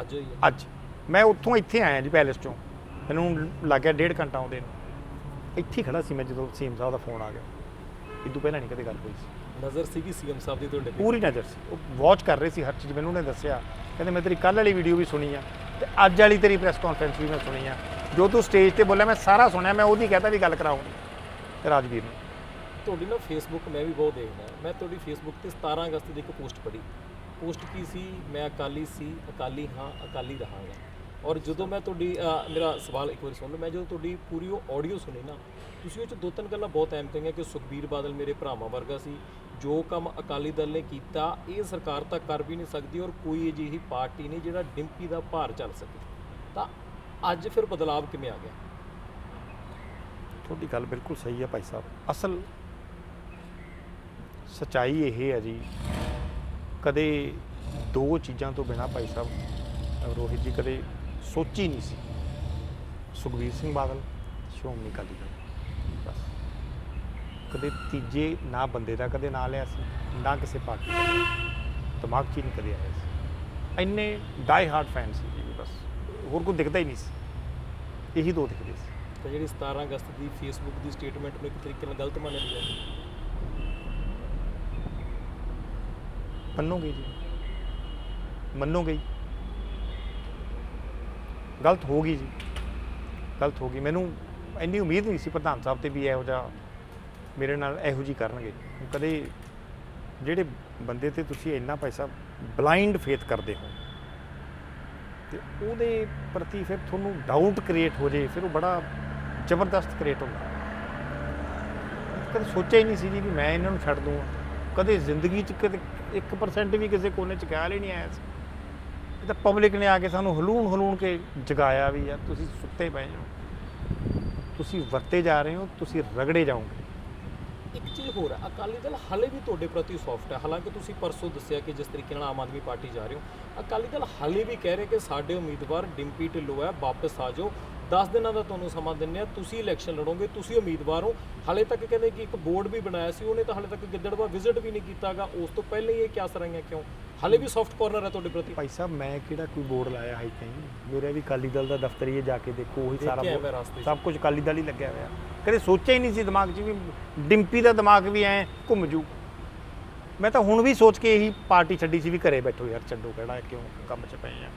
ਅੱਜ ਹੋਈ ਹੈ ਅੱਜ। ਮੈਂ ਉੱਥੋਂ ਇੱਥੇ ਆਇਆ ਜੀ ਪੈਲੇਸ ਚੋਂ। ਮੈਨੂੰ ਲੱਗ ਗਿਆ ਡੇਢ ਘੰਟਾ ਆਉਂਦੇ ਨੂੰ। ਇੱਥੇ ਖੜਾ ਸੀ ਮੈਂ ਜਦੋਂ ਸੀਐਮ ਸਾਹਿਬ ਦਾ ਫੋਨ ਆ ਗਿਆ। ਇਦੋਂ ਪਹਿਲਾਂ ਨਹੀਂ ਕਦੇ ਗੱਲ ਹੋਈ ਸੀ। ਨਜ਼ਰ ਸੀਗੀ ਸੀਐਮ ਸਾਹਿਬ ਦੀ ਤੁਹਾਡੇ ਪੂਰੀ ਨਜ਼ਰ ਸੀ। ਉਹ ਵਾਚ ਕਰ ਰਹੇ ਸੀ ਹਰ ਚੀਜ਼ ਮੈਨੂੰ ਉਹਨੇ ਦੱਸਿਆ। ਕਹਿੰਦੇ ਮੈਂ ਤੇਰੀ ਕੱਲ੍ਹ ਵਾਲੀ ਵੀਡੀਓ ਵੀ ਸੁਣੀ ਆ ਤੇ ਅੱਜ ਵਾਲੀ ਤੇਰੀ ਪ੍ਰੈਸ ਕਾਨਫਰੰਸ ਵੀ ਮੈਂ ਸੁਣੀ ਆ। ਜੋ ਤੂੰ ਸਟੇਜ ਤੇ ਬੋਲਿਆ ਮੈਂ ਸਾਰਾ ਸੁਣਿਆ ਮੈਂ ਉਹਦੀ ਕਹਤਾ ਵੀ ਗੱਲ ਤੇ ਰਾਜਵੀਰ ਨੂੰ। ਤੁਹਾਡੀ ਨਾ ਫੇਸਬੁੱਕ ਮੈਂ ਵੀ ਬਹੁਤ ਦੇਖਦਾ। ਮੈਂ ਤੁਹਾਡੀ ਫੇਸਬੁੱਕ ਤੇ 17 ਅਗਸਤ ਦੀ ਇੱਕ ਪੋਸਟ ਪੜ੍ਹੀ। ਪੋਸਟ ਕੀ ਸੀ? ਮੈਂ ਅਕਾਲੀ ਸੀ ਅਕਾਲੀ ਹਾਂ ਅਕਾਲੀ ਰਹਾਂਗਾ। ਔਰ ਜਦੋਂ ਮੈਂ ਤੁਹਾਡੀ ਅ, ਮੇਰਾ ਸਵਾਲ ਇੱਕ ਵਾਰੀ ਸੁਣ ਲਓ ਮੈਂ ਜਦੋਂ ਤੁਹਾਡੀ ਪੂਰੀ ਉਹ ਆਡੀਓ ਸੁਣੀ ਨਾ ਤੁਸੀਂ ਉਹ ਚ ਦੋ ਤਿੰਨ ਗੱਲਾਂ ਬਹੁਤ ਅਹਿਮ ਕਹੀਆਂ ਕਿ ਸੁਖਬੀਰ ਬਾਦਲ ਮੇਰੇ ਭਰਾਵਾਂ ਵਰਗਾ ਸੀ ਜੋ ਕੰਮ ਅਕਾਲੀ ਦਲ ਨੇ ਕੀਤਾ ਇਹ ਸਰਕਾਰ ਤਾਂ ਕਰ ਵੀ ਨਹੀਂ ਸਕਦੀ ਔਰ ਕੋਈ ਅਜਿਹੀ ਪਾਰਟੀ ਨਹੀਂ ਜਿਹੜਾ ਡਿੰਪੀ ਦਾ ਭਾਰ ਚੱਲ ਸਕੇ। ਤਾਂ ਅੱਜ ਫਿਰ ਬਦਲਾਵ ਕਿਵੇਂ ਆ ਗਿਆ? ਤੁਹਾਡੀ ਗੱਲ ਬਿਲਕੁਲ ਸਹੀ ਹੈ ਭਾਈ ਸਾਹਿਬ। ਅਸਲ ਸਚਾਈ ਇਹ ਹੈ ਜੀ ਕਦੇ ਦੋ ਚੀਜ਼ਾਂ ਤੋਂ ਬਿਨਾ ਭਾਈ ਸਾਹਿਬ ਰੋਹਿਤ ਜੀ ਕਦੇ ਸੋਚੀ ਨਹੀਂ ਸੀ। ਸੁਖਬੀਰ ਸਿੰਘ ਬਾਦਲ ਸ਼੍ਰੋਮਣੀ ਅਕਾਲੀ ਦਲ। ਬਸ। ਕਦੇ ਤੀਜੇ ਨਾ ਬੰਦੇ ਦਾ ਕਦੇ ਨਾਂ ਲਿਆ ਸੀ ਨਾ ਕਿਸੇ ਪਾਰਟੀ ਦਾ। ਦਿਮਾਗ 'ਚ ਹੀ ਨਹੀਂ ਕਦੇ ਆਇਆ ਸੀ। ਇੰਨੇ ਡਾਈ ਹਾਰਡ ਫੈਨ ਸੀ ਜੀ ਬਸ। ਹੋਰ ਕੋਈ ਦਿਖਦਾ ਹੀ ਨਹੀਂ ਸੀ। ਇਹੀ ਦੋ ਦਿਖਦੇ ਸੀ। ਤਾਂ ਜਿਹੜੀ 17 ਅਗਸਤ ਦੀ ਫੇਸਬੁੱਕ ਦੀ ਸਟੇਟਮੈਂਟ ਨੂੰ ਇੱਕ ਤਰੀਕੇ ਨਾਲ ਗਲਤ ਮੰਨਿਆ ਗਿਆ ਮੰਨੋਗੇ ਜੀ? ਮੰਨੋਗੇ ਹੀ। ਗਲਤ ਹੋ ਗਈ ਜੀ। ਗਲਤ ਹੋ ਗਈ। ਮੈਨੂੰ ਇੰਨੀ ਉਮੀਦ ਨਹੀਂ ਸੀ ਪ੍ਰਧਾਨ ਸਾਹਿਬ ਤੇ ਵੀ ਇਹੋ ਜਿਹਾ ਮੇਰੇ ਨਾਲ ਇਹੋ ਜੀ ਕਰਨਗੇ। ਕਦੇ ਜਿਹੜੇ ਬੰਦੇ ਤੇ ਤੁਸੀਂ ਇੰਨਾ ਪੈਸਾ ਬਲਾਈਂਡ ਫੇਥ ਕਰਦੇ ਹੋ ਤੇ ਉਹਦੇ ਪ੍ਰਤੀ ਫਿਰ ਤੁਹਾਨੂੰ ਡਾਊਟ ਕ੍ਰੀਏਟ ਹੋ ਜੇ, ਫਿਰ ਉਹ ਬੜਾ ਜ਼ਬਰਦਸਤ ਕ੍ਰੀਏਟ ਹੁੰਦਾ। ਕਦੇ ਸੋਚਿਆ ਹੀ ਨਹੀਂ ਸੀ ਜੀ ਵੀ ਮੈਂ ਇਹਨਾਂ ਨੂੰ ਛੱਡ ਦੂੰਗਾ। ਕਦੇ ਜ਼ਿੰਦਗੀ 'ਚ ਕਦੇ 1% ਵੀ ਕਿਸੇ ਕੋਨੇ 'ਚ ਖਿਆਲ ਹੀ ਨਹੀਂ ਆਇਆ ਸੀ। ਇਹ ਤਾਂ ਪਬਲਿਕ ਨੇ ਆ ਕੇ ਸਾਨੂੰ ਹਲੂਣ ਹਲੂਣ ਕੇ ਜਗਾਇਆ ਵੀ ਯਾਰ ਤੁਸੀਂ ਸੁੱਤੇ ਪਏ ਹੋ। ਤੁਸੀਂ ਵਰਤੇ ਜਾ ਰਹੇ ਹੋ, ਤੁਸੀਂ ਰਗੜੇ ਜਾਓਗੇ। ਇੱਕ ਚੀਜ਼ ਹੋਰ ਹੈ ਅਕਾਲੀ ਦਲ ਹਾਲੇ ਵੀ ਤੁਹਾਡੇ ਪ੍ਰਤੀ ਸੌਫਟ ਹੈ ਹਾਲਾਂਕਿ ਤੁਸੀਂ ਪਰਸੋਂ ਦੱਸਿਆ ਕਿ ਜਿਸ ਤਰੀਕੇ ਨਾਲ ਆਮ ਆਦਮੀ ਪਾਰਟੀ ਜਾ ਰਹੇ ਹੋ, ਅਕਾਲੀ ਦਲ ਹਾਲੇ ਵੀ ਕਹਿ ਰਹੇ ਕਿ ਸਾਡੇ ਉਮੀਦਵਾਰ ਡਿੰਪੀ ਢਿੱਲੋਂ ਹੈ ਵਾਪਸ ਆ ਜਾਓ। 10 ਦਿਨਾਂ ਦਾ ਤੁਹਾਨੂੰ ਸਮਾਂ ਦਿੰਨੇ ਆ ਤੁਸੀਂ ਇਲੈਕਸ਼ਨ ਲੜੋਗੇ ਤੁਸੀਂ ਉਮੀਦਵਾਰ ਹੋ। ਹਲੇ ਤੱਕ ਕਹਿੰਦੇ ਕਿ ਇੱਕ ਬੋਰਡ ਵੀ ਬਣਾਇਆ ਸੀ ਉਹਨੇ ਤਾਂ ਹਲੇ ਤੱਕ ਗਿੱਦੜਵਾ ਵਿਜ਼ਿਟ ਵੀ ਨਹੀਂ ਕੀਤਾਗਾ। ਉਸ ਤੋਂ ਪਹਿਲਾਂ ਹੀ ਇਹ ਕਿਆ ਸਰਾਈਆਂ ਕਿਉਂ? ਹਲੇ ਵੀ ਸੌਫਟ ਕਾਰਨਰ ਹੈ ਤੁਹਾਡੇ ਪ੍ਰਤੀ। ਭਾਈ ਸਾਹਿਬ ਮੈਂ ਕਿਹੜਾ ਕੋਈ ਬੋਰਡ ਲਾਇਆ ਹੈ ਕਹੀਂ? ਮੇਰਾ ਵੀ ਕਾਲੀ ਦਲ ਦਾ ਦਫ਼ਤਰ ਹੀ ਜਾ ਕੇ ਦੇਖੋ ਉਹੀ ਸਾਰਾ। ਸਭ ਕੁਝ ਕਾਲੀ ਦਲ ਹੀ ਲੱਗਿਆ ਹੋਇਆ। ਕਦੇ ਸੋਚਿਆ ਹੀ ਨਹੀਂ ਸੀ ਦਿਮਾਗ 'ਚ ਵੀ ਡਿੰਪੀ ਦਾ ਦਿਮਾਗ ਵੀ ਐ ਘੁੰਮ ਜੂ। ਮੈਂ ਤਾਂ ਹੁਣ ਵੀ ਸੋਚ ਕੇ ਇਹੀ ਪਾਰਟੀ ਛੱਡੀ ਸੀ ਵੀ ਘਰੇ ਬੈਠੋ ਯਾਰ ਛੱਡੋ ਕਿਹੜਾ ਕਿਉਂ ਕੰਮ 'ਚ ਪਏ ਆ।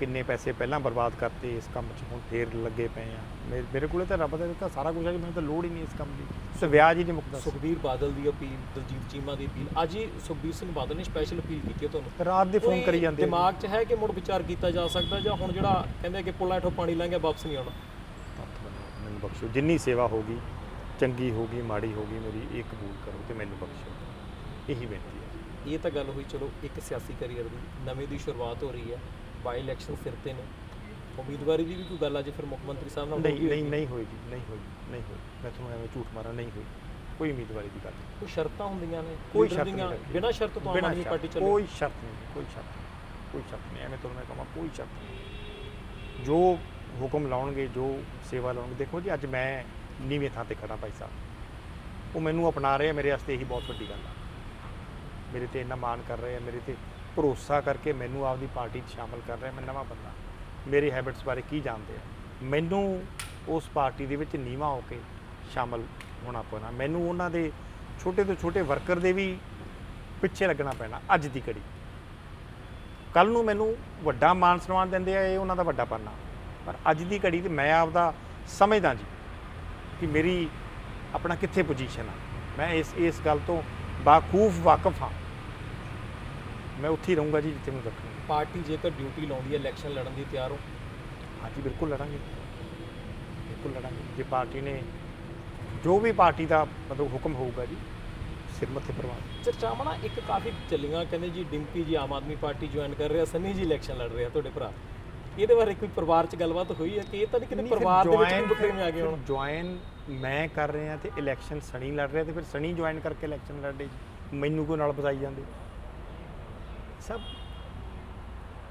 ਕਿੰਨੇ ਪੈਸੇ ਪਹਿਲਾਂ ਬਰਬਾਦ ਕਰਤੇ ਇਸ ਕੰਮ 'ਚ ਹੁਣ ਫੇਰ ਲੱਗੇ ਪਏ ਆ। ਮੇਰੇ ਮੇਰੇ ਕੋਲੇ ਤਾਂ ਰੱਬ ਦਾ ਦਿੱਤਾ ਸਾਰਾ ਕੁਝ ਹੈ ਕਿ ਮੈਨੂੰ ਤਾਂ ਲੋੜ ਹੀ ਨਹੀਂ ਇਸ ਕੰਮ ਦੀ। ਤੇ ਵਿਆਜ ਹੀ ਨਹੀਂ ਮੁੱਕਦਾ ਸੀ। ਸੁਖਬੀਰ ਬਾਦਲ ਦੀ ਅਪੀਲ ਦਲਜੀਤ ਚੀਮਾ ਦੀ ਅਪੀਲ ਅੱਜ ਹੀ ਸੁਖਬੀਰ ਸਿੰਘ ਬਾਦਲ ਨੇ ਸਪੈਸ਼ਲ ਅਪੀਲ ਕੀਤੀ ਹੈ ਤੁਹਾਨੂੰ। ਰਾਤ ਦੇ ਫੋਨ ਕੋਈ ਕਰੀ ਜਾਂਦੇ ਆ। ਜੀ। ਦਿਮਾਗ 'ਚ ਹੈ ਕਿ ਮੁੜ ਵਿਚਾਰ ਕੀਤਾ ਜਾ ਸਕਦਾ ਜਾਂ ਹੁਣ ਜਿਹੜਾ ਕਹਿੰਦੇ ਕਿ ਪੁੱਲਾਂ ਹੇਠੋਂ ਪਾਣੀ ਲੰਘਿਆ ਵਾਪਸ ਨਹੀਂ ਆਉਣਾ? ਹੱਥ ਮੈਨੂੰ ਬਖਸ਼ੋ। ਜਿੰਨੀ ਸੇਵਾ ਹੋਗੀ ਚੰਗੀ ਹੋਗੀ ਮਾੜੀ ਹੋਗੀ ਮੇਰੀ ਇਹ ਕਬੂਲ ਕਰੋ ਤੇ ਮੈਨੂੰ ਬਖਸ਼ੋ। ਇਹੀ ਬੇਨਤੀ ਹੈ। ਇਹ ਤਾਂ ਗੱਲ ਹੋਈ ਚਲੋ ਇੱਕ ਸਿਆਸੀ ਕੈਰੀਅਰ ਦੀ ਨਵੇਂ ਦੀ ਸ਼ੁਰੂਆਤ ਹੋ ਰਹੀ ਹੈ। ਬਾਈ ਇਲੈਕਸ਼ਨ ਸਿਰ ਤੇ ਨੇ। ਉਮੀਦਵਾਰੀ ਦੀ ਵੀ ਕੋਈ ਗੱਲ ਅੱਜ ਫਿਰ ਮੁੱਖ ਮੰਤਰੀ ਸਾਹਿਬ ਨਾਲ ਨਹੀਂ ਨਹੀਂ ਹੋਏਗੀ? ਨਹੀਂ ਹੋਈ ਜੀ ਨਹੀਂ ਹੋਈ ਨਹੀਂ ਹੋਈ ਮੈਂ ਤੁਹਾਨੂੰ ਐਵੇਂ ਝੂਠ ਮਾਰਾਂ ਨਹੀਂ ਹੋਈ ਕੋਈ ਉਮੀਦਵਾਰੀ ਦੀ ਗੱਲ ਨਹੀਂ। ਕੋਈ ਸ਼ਰਤਾਂ ਹੁੰਦੀਆਂ ਨੇ ਕੋਈ ਸ਼ਰਤ ਨਹੀਂ ਰੱਖੀ। ਬਿਨਾਂ ਸ਼ਰਤ ਤੋਂ ਆਮ ਬਿਨਾਂ ਆਦਮੀ ਸ਼ਰਤ, ਪਾਰਟੀ ਚੱਲੇ। ਕੋਈ ਸ਼ਰਤ ਨਹੀਂ ਕੋਈ ਸ਼ਰਤ ਨਹੀਂ ਕੋਈ ਸ਼ਰਤ ਨਹੀਂ। ਐਵੇਂ ਤੁਹਾਨੂੰ ਮੈਂ ਕਹਾਂ ਕੋਈ ਸ਼ਰਤ ਨਹੀਂ। ਜੋ ਹੁਕਮ ਲਾਉਣਗੇ ਜੋ ਸੇਵਾ ਲਾਉਣਗੇ ਦੇਖੋ ਜੀ ਅੱਜ ਮੈਂ ਨੀਵੇਂ ਥਾਂ ਤੇ ਖੜਾ ਭਾਈ ਸਾਹਿਬ। ਉਹ ਮੈਨੂੰ ਅਪਣਾ ਰਹੇ ਆ ਮੇਰੇ ਵਾਸਤੇ ਇਹੀ ਬਹੁਤ ਵੱਡੀ ਗੱਲ ਆ। ਮੇਰੇ ਤੇ ਇੰਨਾ ਮਾਣ ਕਰ ਰਹੇ ਆ ਮੇਰੇ ਤੇ ਭਰੋਸਾ ਕਰਕੇ ਮੈਨੂੰ ਆਪਦੀ ਪਾਰਟੀ 'ਚ ਸ਼ਾਮਲ ਕਰ ਰਿਹਾ ਮੈਂ ਨਵਾਂ ਬੰਦਾ। ਮੇਰੇ ਹੈਬਿਟਸ ਬਾਰੇ ਕੀ ਜਾਣਦੇ ਆ? ਮੈਨੂੰ ਉਸ ਪਾਰਟੀ ਦੇ ਵਿੱਚ ਨੀਵਾਂ ਹੋ ਕੇ ਸ਼ਾਮਲ ਹੋਣਾ ਪੈਣਾ। ਮੈਨੂੰ ਉਹਨਾਂ ਦੇ ਛੋਟੇ ਤੋਂ ਛੋਟੇ ਵਰਕਰ ਦੇ ਵੀ ਪਿੱਛੇ ਲੱਗਣਾ ਪੈਣਾ ਅੱਜ ਦੀ ਘੜੀ। ਕੱਲ ਨੂੰ ਮੈਨੂੰ ਵੱਡਾ ਮਾਨ ਸਨਮਾਨ ਦਿੰਦੇ ਆ, ਇਹ ਉਹਨਾਂ ਦਾ ਵੱਡਾ ਪੰਨਾ ਪਰ ਅੱਜ ਦੀ ਘੜੀ ਤੇ ਮੈਂ ਆਪਦਾ ਸਮਝਦਾ ਜੀ ਕਿ ਮੇਰੀ ਆਪਣਾ ਕਿੱਥੇ ਪੋਜੀਸ਼ਨ ਆ। ਮੈਂ ਇਸ ਇਸ ਗੱਲ ਤੋਂ ਬਾਖੂਫ ਵਾਕਿਫ ਹਾਂ। ਮੈਂ ਉੱਥੇ ਹੀ ਰਹੂੰਗਾ ਜੀ ਜਿੱਥੇ ਮੈਨੂੰ ਰੱਖਣਗੇ ਪਾਰਟੀ ਜੇਕਰ ਡਿਊਟੀ ਲਾਉਂਦੀ ਹੈ ਇਲੈਕਸ਼ਨ ਲੜਨ ਦੀ ਤਿਆਰ ਹੋ। ਹਾਂਜੀ ਬਿਲਕੁਲ ਲੜਾਂਗੇ। ਬਿਲਕੁਲ ਲੜਾਂਗੇ। ਜੇ ਪਾਰਟੀ ਨੇ ਜੋ ਵੀ ਪਾਰਟੀ ਦਾ ਮਤਲਬ ਹੁਕਮ ਹੋਊਗਾ ਜੀ ਸਿਰ ਮੱਥੇ ਪਰਵਾਹ ਚਰਚਾਵਾਂ ਨਾ ਇੱਕ ਕਾਫੀ ਚੱਲੀਆਂ ਕਹਿੰਦੇ ਜੀ ਡਿੰਪੀ ਜੀ ਆਮ ਆਦਮੀ ਪਾਰਟੀ ਜੁਆਇਨ ਕਰ ਰਿਹਾ ਸੰਨੀ ਜੀ ਇਲੈਕਸ਼ਨ ਲੜ ਰਿਹਾ ਤੁਹਾਡੇ ਭਰਾ। ਇਹਦੇ ਬਾਰੇ ਕੋਈ ਪਰਿਵਾਰ 'ਚ ਗੱਲਬਾਤ ਹੋਈ ਹੈ ਕਿ ਇਹ ਤਾਂ ਨਹੀਂ ਕਿਤੇ ਪਰਿਵਾਰ ਦੇ ਵਿੱਚ ਵੀ ਬੁੱਟੇ ਮੇ ਆ ਗਏ ਹੁਣ? ਜੁਆਇਨ ਮੈਂ ਕਰ ਰਿਹਾ ਤੇ ਇਲੈਕਸ਼ਨ ਸਣੀ ਲੜ ਰਿਹਾ ਤੇ ਫਿਰ ਸਣੀ ਜੁਆਇਨ ਕਰਕੇ ਇਲੈਕਸ਼ਨ ਲੜੇ ਜੀ। ਮੈਨੂੰ ਕੋ ਨਾਲ ਬਤਾਈ ਜਾਂਦੇ? ਸਭ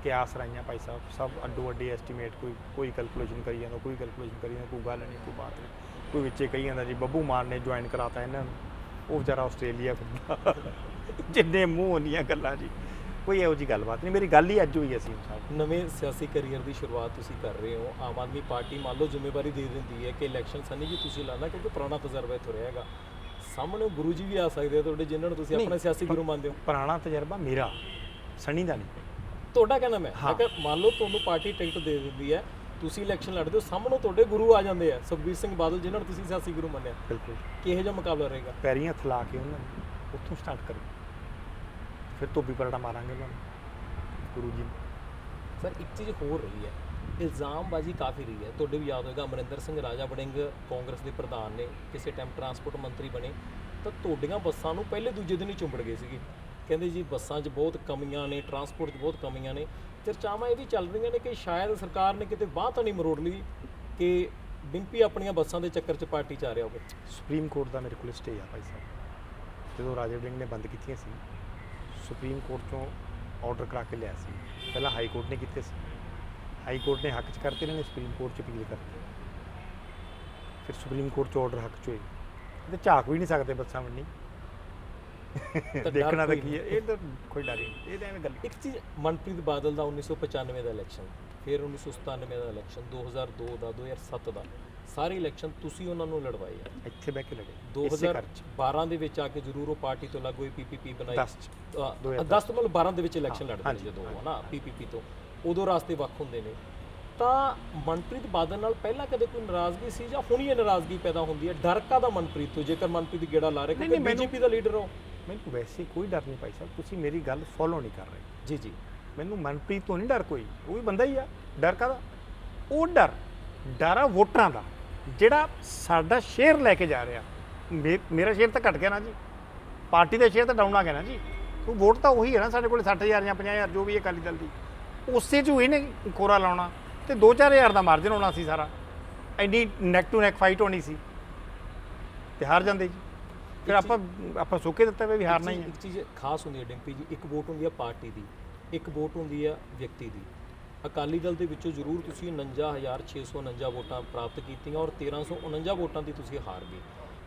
ਕਿਆਸ ਰਾਈਆਂ ਭਾਈ ਸਾਹਿਬ ਸਭ ਅੱਡੋ ਅੱਡੀ ਐਸਟੀਮੇਟ ਕੋਈ ਕੋਈ ਕੈਲਕੂਲੇਸ਼ਨ ਕਰੀ ਜਾਂਦਾ ਕੋਈ ਕੈਲਕੂਲੇਸ਼ਨ ਕਰੀ ਜਾਂਦਾ ਕੋਈ ਗੱਲ ਨਹੀਂ ਕੋਈ ਬਾਤ ਨਹੀਂ। ਕੋਈ ਵਿੱਚੇ ਕਹੀ ਜਾਂਦਾ ਜੀ ਬੱਬੂ ਮਾਨ ਨੇ ਜੁਆਇਨ ਕਰਾਤਾ ਇਹਨਾਂ ਨੂੰ। ਉਹ ਵਿਚਾਰਾ ਆਸਟ੍ਰੇਲੀਆ ਫਿਰਦਾ। ਜਿੰਨੇ ਮੂੰਹ ਹੁੰਦੀਆਂ ਗੱਲਾਂ ਜੀ। ਕੋਈ ਇਹੋ ਜੀ ਗੱਲਬਾਤ ਨਹੀਂ ਮੇਰੀ ਗੱਲ ਹੀ ਅੱਜ ਹੋਈ ਅਸੀਂ ਸਾਹਿਬ ਨਵੇਂ ਸਿਆਸੀ ਕੈਰੀਅਰ ਦੀ ਸ਼ੁਰੂਆਤ ਤੁਸੀਂ ਕਰ ਰਹੇ ਹੋ। ਆਮ ਆਦਮੀ ਪਾਰਟੀ ਮੰਨ ਲਓ ਜ਼ਿੰਮੇਵਾਰੀ ਦੇ ਦਿੰਦੀ ਹੈ ਕਿ ਇਲੈਕਸ਼ਨ ਸੰਨੀ ਜੀ ਤੁਸੀਂ ਲਾਣਾ ਕਿਉਂਕਿ ਪੁਰਾਣਾ ਤਜਰਬਾ ਇੱਥੋਂ ਰਹੇਗਾ ਸਾਹਮਣੇ ਗੁਰੂ ਜੀ ਵੀ ਆ ਸਕਦੇ ਆ ਤੁਹਾਡੇ ਜਿਨ੍ਹਾਂ ਨੂੰ ਤੁਸੀਂ ਆਪਣੇ ਸਿਆਸੀ ਗੁਰੂ ਮੰਨਦੇ ਹੋ। ਪੁਰਾਣਾ ਤਜਰਬਾ ਮੇਰਾ। ਸਣੀ ਦਾ ਨਹੀਂ। ਤੁਹਾਡਾ ਕਹਿਣਾ ਮੈਂ। ਅਗਰ ਮੰਨ ਲਓ ਤੁਹਾਨੂੰ ਪਾਰਟੀ ਟਿਕਟ ਦੇ ਦਿੰਦੀ ਹੈ ਤੁਸੀਂ ਇਲੈਕਸ਼ਨ ਲੜਦੇ ਹੋ ਸਾਹਮਣੇ ਤੁਹਾਡੇ ਗੁਰੂ ਆ ਜਾਂਦੇ ਆ ਸੁਖਬੀਰ ਸਿੰਘ ਬਾਦਲ ਜਿਨ੍ਹਾਂ ਨੂੰ ਤੁਸੀਂ ਸਿਆਸੀ ਗੁਰੂ ਮੰਨਿਆ। ਬਿਲਕੁਲ। ਕਿਹੋ ਜਿਹਾ ਮੁਕਾਬਲਾ ਰਹੇਗਾ? ਪੈਰੀਆਂ ਥਲਾ ਕੇ ਉਹਨਾਂ ਨੂੰ ਉੱਥੋਂ ਸਟਾਰਟ ਕਰੋ। ਫਿਰ ਧੋਬੀ ਪਲੜਾ ਮਾਰਾਂਗੇ ਉਹਨਾਂ ਨੂੰ ਗੁਰੂ ਜੀ ਨੂੰ। ਸਰ ਇੱਕ ਚੀਜ਼ ਹੋਰ ਰਹੀ ਹੈ ਇਲਜ਼ਾਮਬਾਜ਼ੀ ਕਾਫੀ ਰਹੀ ਹੈ। ਤੁਹਾਡੇ ਵੀ ਯਾਦ ਹੋਏਗਾ ਅਮਰਿੰਦਰ ਸਿੰਘ ਰਾਜਾ ਵੜਿੰਗ ਕਾਂਗਰਸ ਦੇ ਪ੍ਰਧਾਨ ਨੇ ਕਿਸੇ ਟਾਈਮ ਟਰਾਂਸਪੋਰਟ ਮੰਤਰੀ ਬਣੇ ਤਾਂ ਤੁਹਾਡੀਆਂ ਬੱਸਾਂ ਨੂੰ ਪਹਿਲੇ ਦੂਜੇ ਦਿਨ ਹੀ ਚੁੰਬੜ ਗਏ ਸੀਗੇ। ਕਹਿੰਦੇ ਜੀ ਬੱਸਾਂ 'ਚ ਬਹੁਤ ਕਮੀਆਂ ਨੇ ਟਰਾਂਸਪੋਰਟ 'ਚ ਬਹੁਤ ਕਮੀਆਂ ਨੇ। ਚਰਚਾਵਾਂ ਇਹ ਵੀ ਚੱਲ ਰਹੀਆਂ ਨੇ ਕਿ ਸ਼ਾਇਦ ਸਰਕਾਰ ਨੇ ਕਿਤੇ ਬਾਹ ਤਾਂ ਨਹੀਂ ਮਰੋੜ ਲਈ ਕਿ ਡਿੰਪੀ ਆਪਣੀਆਂ ਬੱਸਾਂ ਦੇ ਚੱਕਰ 'ਚ ਪਾਰਟੀ 'ਚ ਆ ਰਿਹਾ ਹੋਵੇ। ਸੁਪਰੀਮ ਕੋਰਟ ਦਾ ਮੇਰੇ ਕੋਲ ਸਟੇ ਆ ਭਾਈ ਸਾਹਿਬ। ਜਦੋਂ ਰਾਜਾ ਵੜਿੰਗ ਨੇ ਬੰਦ ਕੀਤੀਆਂ ਸੀ ਸੁਪਰੀਮ ਕੋਰਟ ਤੋਂ ਆਰਡਰ ਕਰਾ ਕੇ ਲਿਆ ਸੀ। ਪਹਿਲਾਂ ਹਾਈ ਕੋਰਟ ਨੇ ਕੀਤੇ ਸੀ। ਹਾਈ ਕੋਰਟ ਨੇ ਹੱਕ 'ਚ ਕਰਤੇ ਇਹਨਾਂ ਨੇ ਸੁਪਰੀਮ ਕੋਰਟ 'ਚ ਅਪੀਲ ਕਰਤੀ। ਫਿਰ ਸੁਪਰੀਮ ਕੋਰਟ 'ਚ ਆਰਡਰ ਹੱਕ 'ਚ ਹੋਏ। ਤੇ ਝਾਕ ਵੀ ਨਹੀਂ ਸਕਦੇ ਬੱਸਾਂ ਵੰਨੀ ਦੇਖਣਾ ਤਾਂ ਕੀ ਹੈ ਇਹ ਤਾਂ ਕੋਈ ਡਰ ਨਹੀਂ ਇਹ ਤਾਂ ਐਵੇਂ ਗੱਲ ਇੱਕ ਚੀਜ਼ ਮਨਪ੍ਰੀਤ ਬਾਦਲ ਦਾ 1995 ਦਾ ਇਲੈਕਸ਼ਨ ਫਿਰ 1997 ਦਾ ਇਲੈਕਸ਼ਨ 2002 ਦਾ 2007 ਦਾ ਸਾਰੇ ਇਲੈਕਸ਼ਨ ਤੁਸੀਂ ਉਹਨਾਂ ਨੂੰ ਲੜਵਾਏ ਆ। ਇੱਥੇ ਬਹਿ ਕੇ ਲੜੇ ਇਸੇ ਘਰ 'ਚ। 2012 ਦੇ ਵਿੱਚ ਆ ਕੇ ਜ਼ਰੂਰ ਉਹ ਪਾਰਟੀ ਤੋਂ ਅਲੱਗ ਹੋਈ ਪੀਪੀਪੀ ਬਣਾਈ 10 'ਚ। ਅ, 10 ਤੋਂ ਮਤਲਬ 12 ਦੇ ਵਿੱਚ ਇਲੈਕਸ਼ਨ ਲੜਦੇ ਨੇ ਜਦੋਂ ਉਹ ਨਾ ਪੀਪੀਪੀ ਤੋਂ। ਉਦੋਂ ਰਾਸਤੇ ਵੱਖ ਹੁੰਦੇ ਨੇ। ਤਾਂ ਮਨਪ੍ਰੀਤ ਬਾਦਲ ਨਾਲ ਪਹਿਲਾਂ ਕਦੇ ਕੋਈ ਨਾਰਾਜ਼ਗੀ ਸੀ ਜਾਂ ਹੁਣ ਹੀ ਇਹ ਨਾਰਾਜ਼ਗੀ ਪੈਦਾ ਹੁੰਦੀ ਹੈ? ਡਰ ਕਾਹਦਾ ਮਨਪ੍ਰੀਤ ਤੋਂ? ਜੇਕਰ ਮਨਪ੍ਰੀਤ ਗੇੜਾ ਲਾ ਰਿਹਾ ਕਿਉਂਕਿ ਬੀਜੇਪੀ ਦਾ ਲੀਡਰ ਹੋ ਮੈਨੂੰ ਵੈਸੇ ਕੋਈ ਡਰ ਨਹੀਂ ਭਾਈ ਸਾਹਿਬ ਤੁਸੀਂ ਮੇਰੀ ਗੱਲ ਫੋਲੋ ਨਹੀਂ ਕਰ ਰਹੇ ਜੀ ਜੀ ਮੈਨੂੰ ਮਨਪ੍ਰੀਤ ਤੋਂ ਨਹੀਂ ਡਰ ਕੋਈ ਉਹ ਵੀ ਬੰਦਾ ਹੀ ਆ ਡਰ ਕਾਹਦਾ ਉਹ ਡਰ ਡਰ ਆ ਵੋਟਰਾਂ ਦਾ ਜਿਹੜਾ ਸਾਡਾ ਸ਼ੇਅਰ ਲੈ ਕੇ ਜਾ ਰਿਹਾ ਮੇਰਾ ਸ਼ੇਅਰ ਤਾਂ ਘਟ ਗਿਆ ਨਾ ਜੀ ਪਾਰਟੀ ਦਾ ਸ਼ੇਅਰ ਤਾਂ ਡਾਊਨ ਆ ਗਿਆ ਨਾ ਜੀ ਉਹ ਵੋਟ ਤਾਂ ਉਹੀ ਹੈ ਨਾ ਸਾਡੇ ਕੋਲ 60000 ਜਾਂ 50000 ਜੋ ਵੀ ਹੈ ਅਕਾਲੀ ਦਲ ਦੀ ਉਸੇ 'ਚ ਇਹਨੇ ਕੋਰਾ ਲਾਉਣਾ ਤੇ 2-4000 ਦਾ ਮਾਰਜਨ ਹੋਣਾ ਸੀ ਸਾਰਾ ਐਨੀ ਨੈਕ ਟੂ ਨੈਕ ਫਾਈਟ ਹੋਣੀ ਸੀ ਤੇ ਹਾਰ ਜਾਂਦੇ ਜੀ ਫਿਰ ਆਪਾਂ ਆਪਾਂ ਸੋਕੇ ਦਿੱਤਾ ਵੀ ਹਾਰਨਾ ਹੀ ਹੈ ਇੱਕ ਚੀਜ਼ ਖਾਸ ਹੁੰਦੀ ਹੈ ਡਿੰਪੀ ਜੀ ਇੱਕ ਵੋਟ ਹੁੰਦੀ ਹੈ ਪਾਰਟੀ ਦੀ ਇੱਕ ਵੋਟ ਹੁੰਦੀ ਹੈ ਵਿਅਕਤੀ ਦੀ। ਅਕਾਲੀ ਦਲ ਦੇ ਵਿੱਚੋਂ ਜ਼ਰੂਰ ਤੁਸੀਂ 49649 ਵੋਟਾਂ ਪ੍ਰਾਪਤ ਕੀਤੀਆਂ ਔਰ 1349 ਵੋਟਾਂ ਦੀ ਤੁਸੀਂ ਹਾਰ ਗਏ।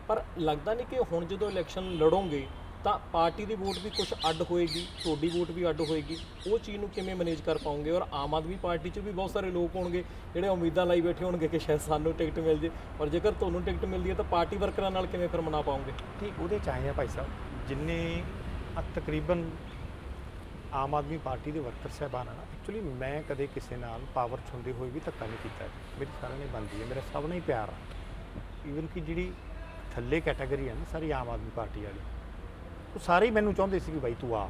ਪਰ ਲੱਗਦਾ ਨਹੀਂ ਕਿ ਹੁਣ ਜਦੋਂ ਇਲੈਕਸ਼ਨ ਲੜੋਗੇ ਤਾਂ ਪਾਰਟੀ ਦੀ ਵੋਟ ਵੀ ਕੁਝ ਅੱਡ ਹੋਏਗੀ, ਤੁਹਾਡੀ ਵੋਟ ਵੀ ਅੱਡ ਹੋਏਗੀ। ਉਹ ਚੀਜ਼ ਨੂੰ ਕਿਵੇਂ ਮੈਨੇਜ ਕਰ ਪਾਉਂਗੇ ਔਰ ਆਮ ਆਦਮੀ ਪਾਰਟੀ 'ਚ ਵੀ ਬਹੁਤ ਸਾਰੇ ਲੋਕ ਹੋਣਗੇ, ਜਿਹੜੇ ਉਮੀਦਾਂ ਲਾਈ ਬੈਠੇ ਹੋਣਗੇ ਕਿ ਸ਼ਾਇਦ ਸਾਨੂੰ ਟਿਕਟ ਮਿਲ ਜੇ। ਔਰ ਜੇਕਰ ਤੁਹਾਨੂੰ ਟਿਕਟ ਮਿਲਦੀ ਹੈ ਤਾਂ ਪਾਰਟੀ ਵਰਕਰਾਂ ਨਾਲ ਕਿਵੇਂ ਫਿਰ ਮਨਾ ਪਾਉਂਗੇ ਠੀਕ, ਉਹਦੇ ਚ ਆਏ ਆ ਭਾਈ ਸਾਹਿਬ, ਜਿੰਨੇ ਤਕਰੀਬਨ ਆਮ ਆਦਮੀ ਪਾਰਟੀ ਦੇ ਵਰਕਰ ਸਾਹਿਬਾਨ ਆ ਐਕਚੁਅਲੀ ਮੈਂ ਕਦੇ ਕਿਸੇ ਨਾਲ ਪਾਵਰ 'ਚ ਹੁੰਦੇ ਹੋਏ ਵੀ ਧੱਕਾ ਨਹੀਂ ਕੀਤਾ ਮੇਰੀ ਸਾਰਿਆਂ ਨੇ ਬਣਦੀ ਹੈ ਮੇਰਾ ਸਭ ਨਾਲ ਹੀ ਪਿਆਰ ਆ। ਈਵਨ ਕਿ ਜਿਹੜੀ ਥੱਲੇ ਕੈਟਾਗਰੀ ਆ ਨਾ, ਸਾਰੀ ਆਮ ਆਦਮੀ ਪਾਰਟੀ ਵਾਲੀ ਉਹ ਸਾਰੇ ਹੀ ਮੈਨੂੰ ਚਾਹੁੰਦੇ ਸੀ ਕਿ ਬਾਈ ਤੂੰ ਆ।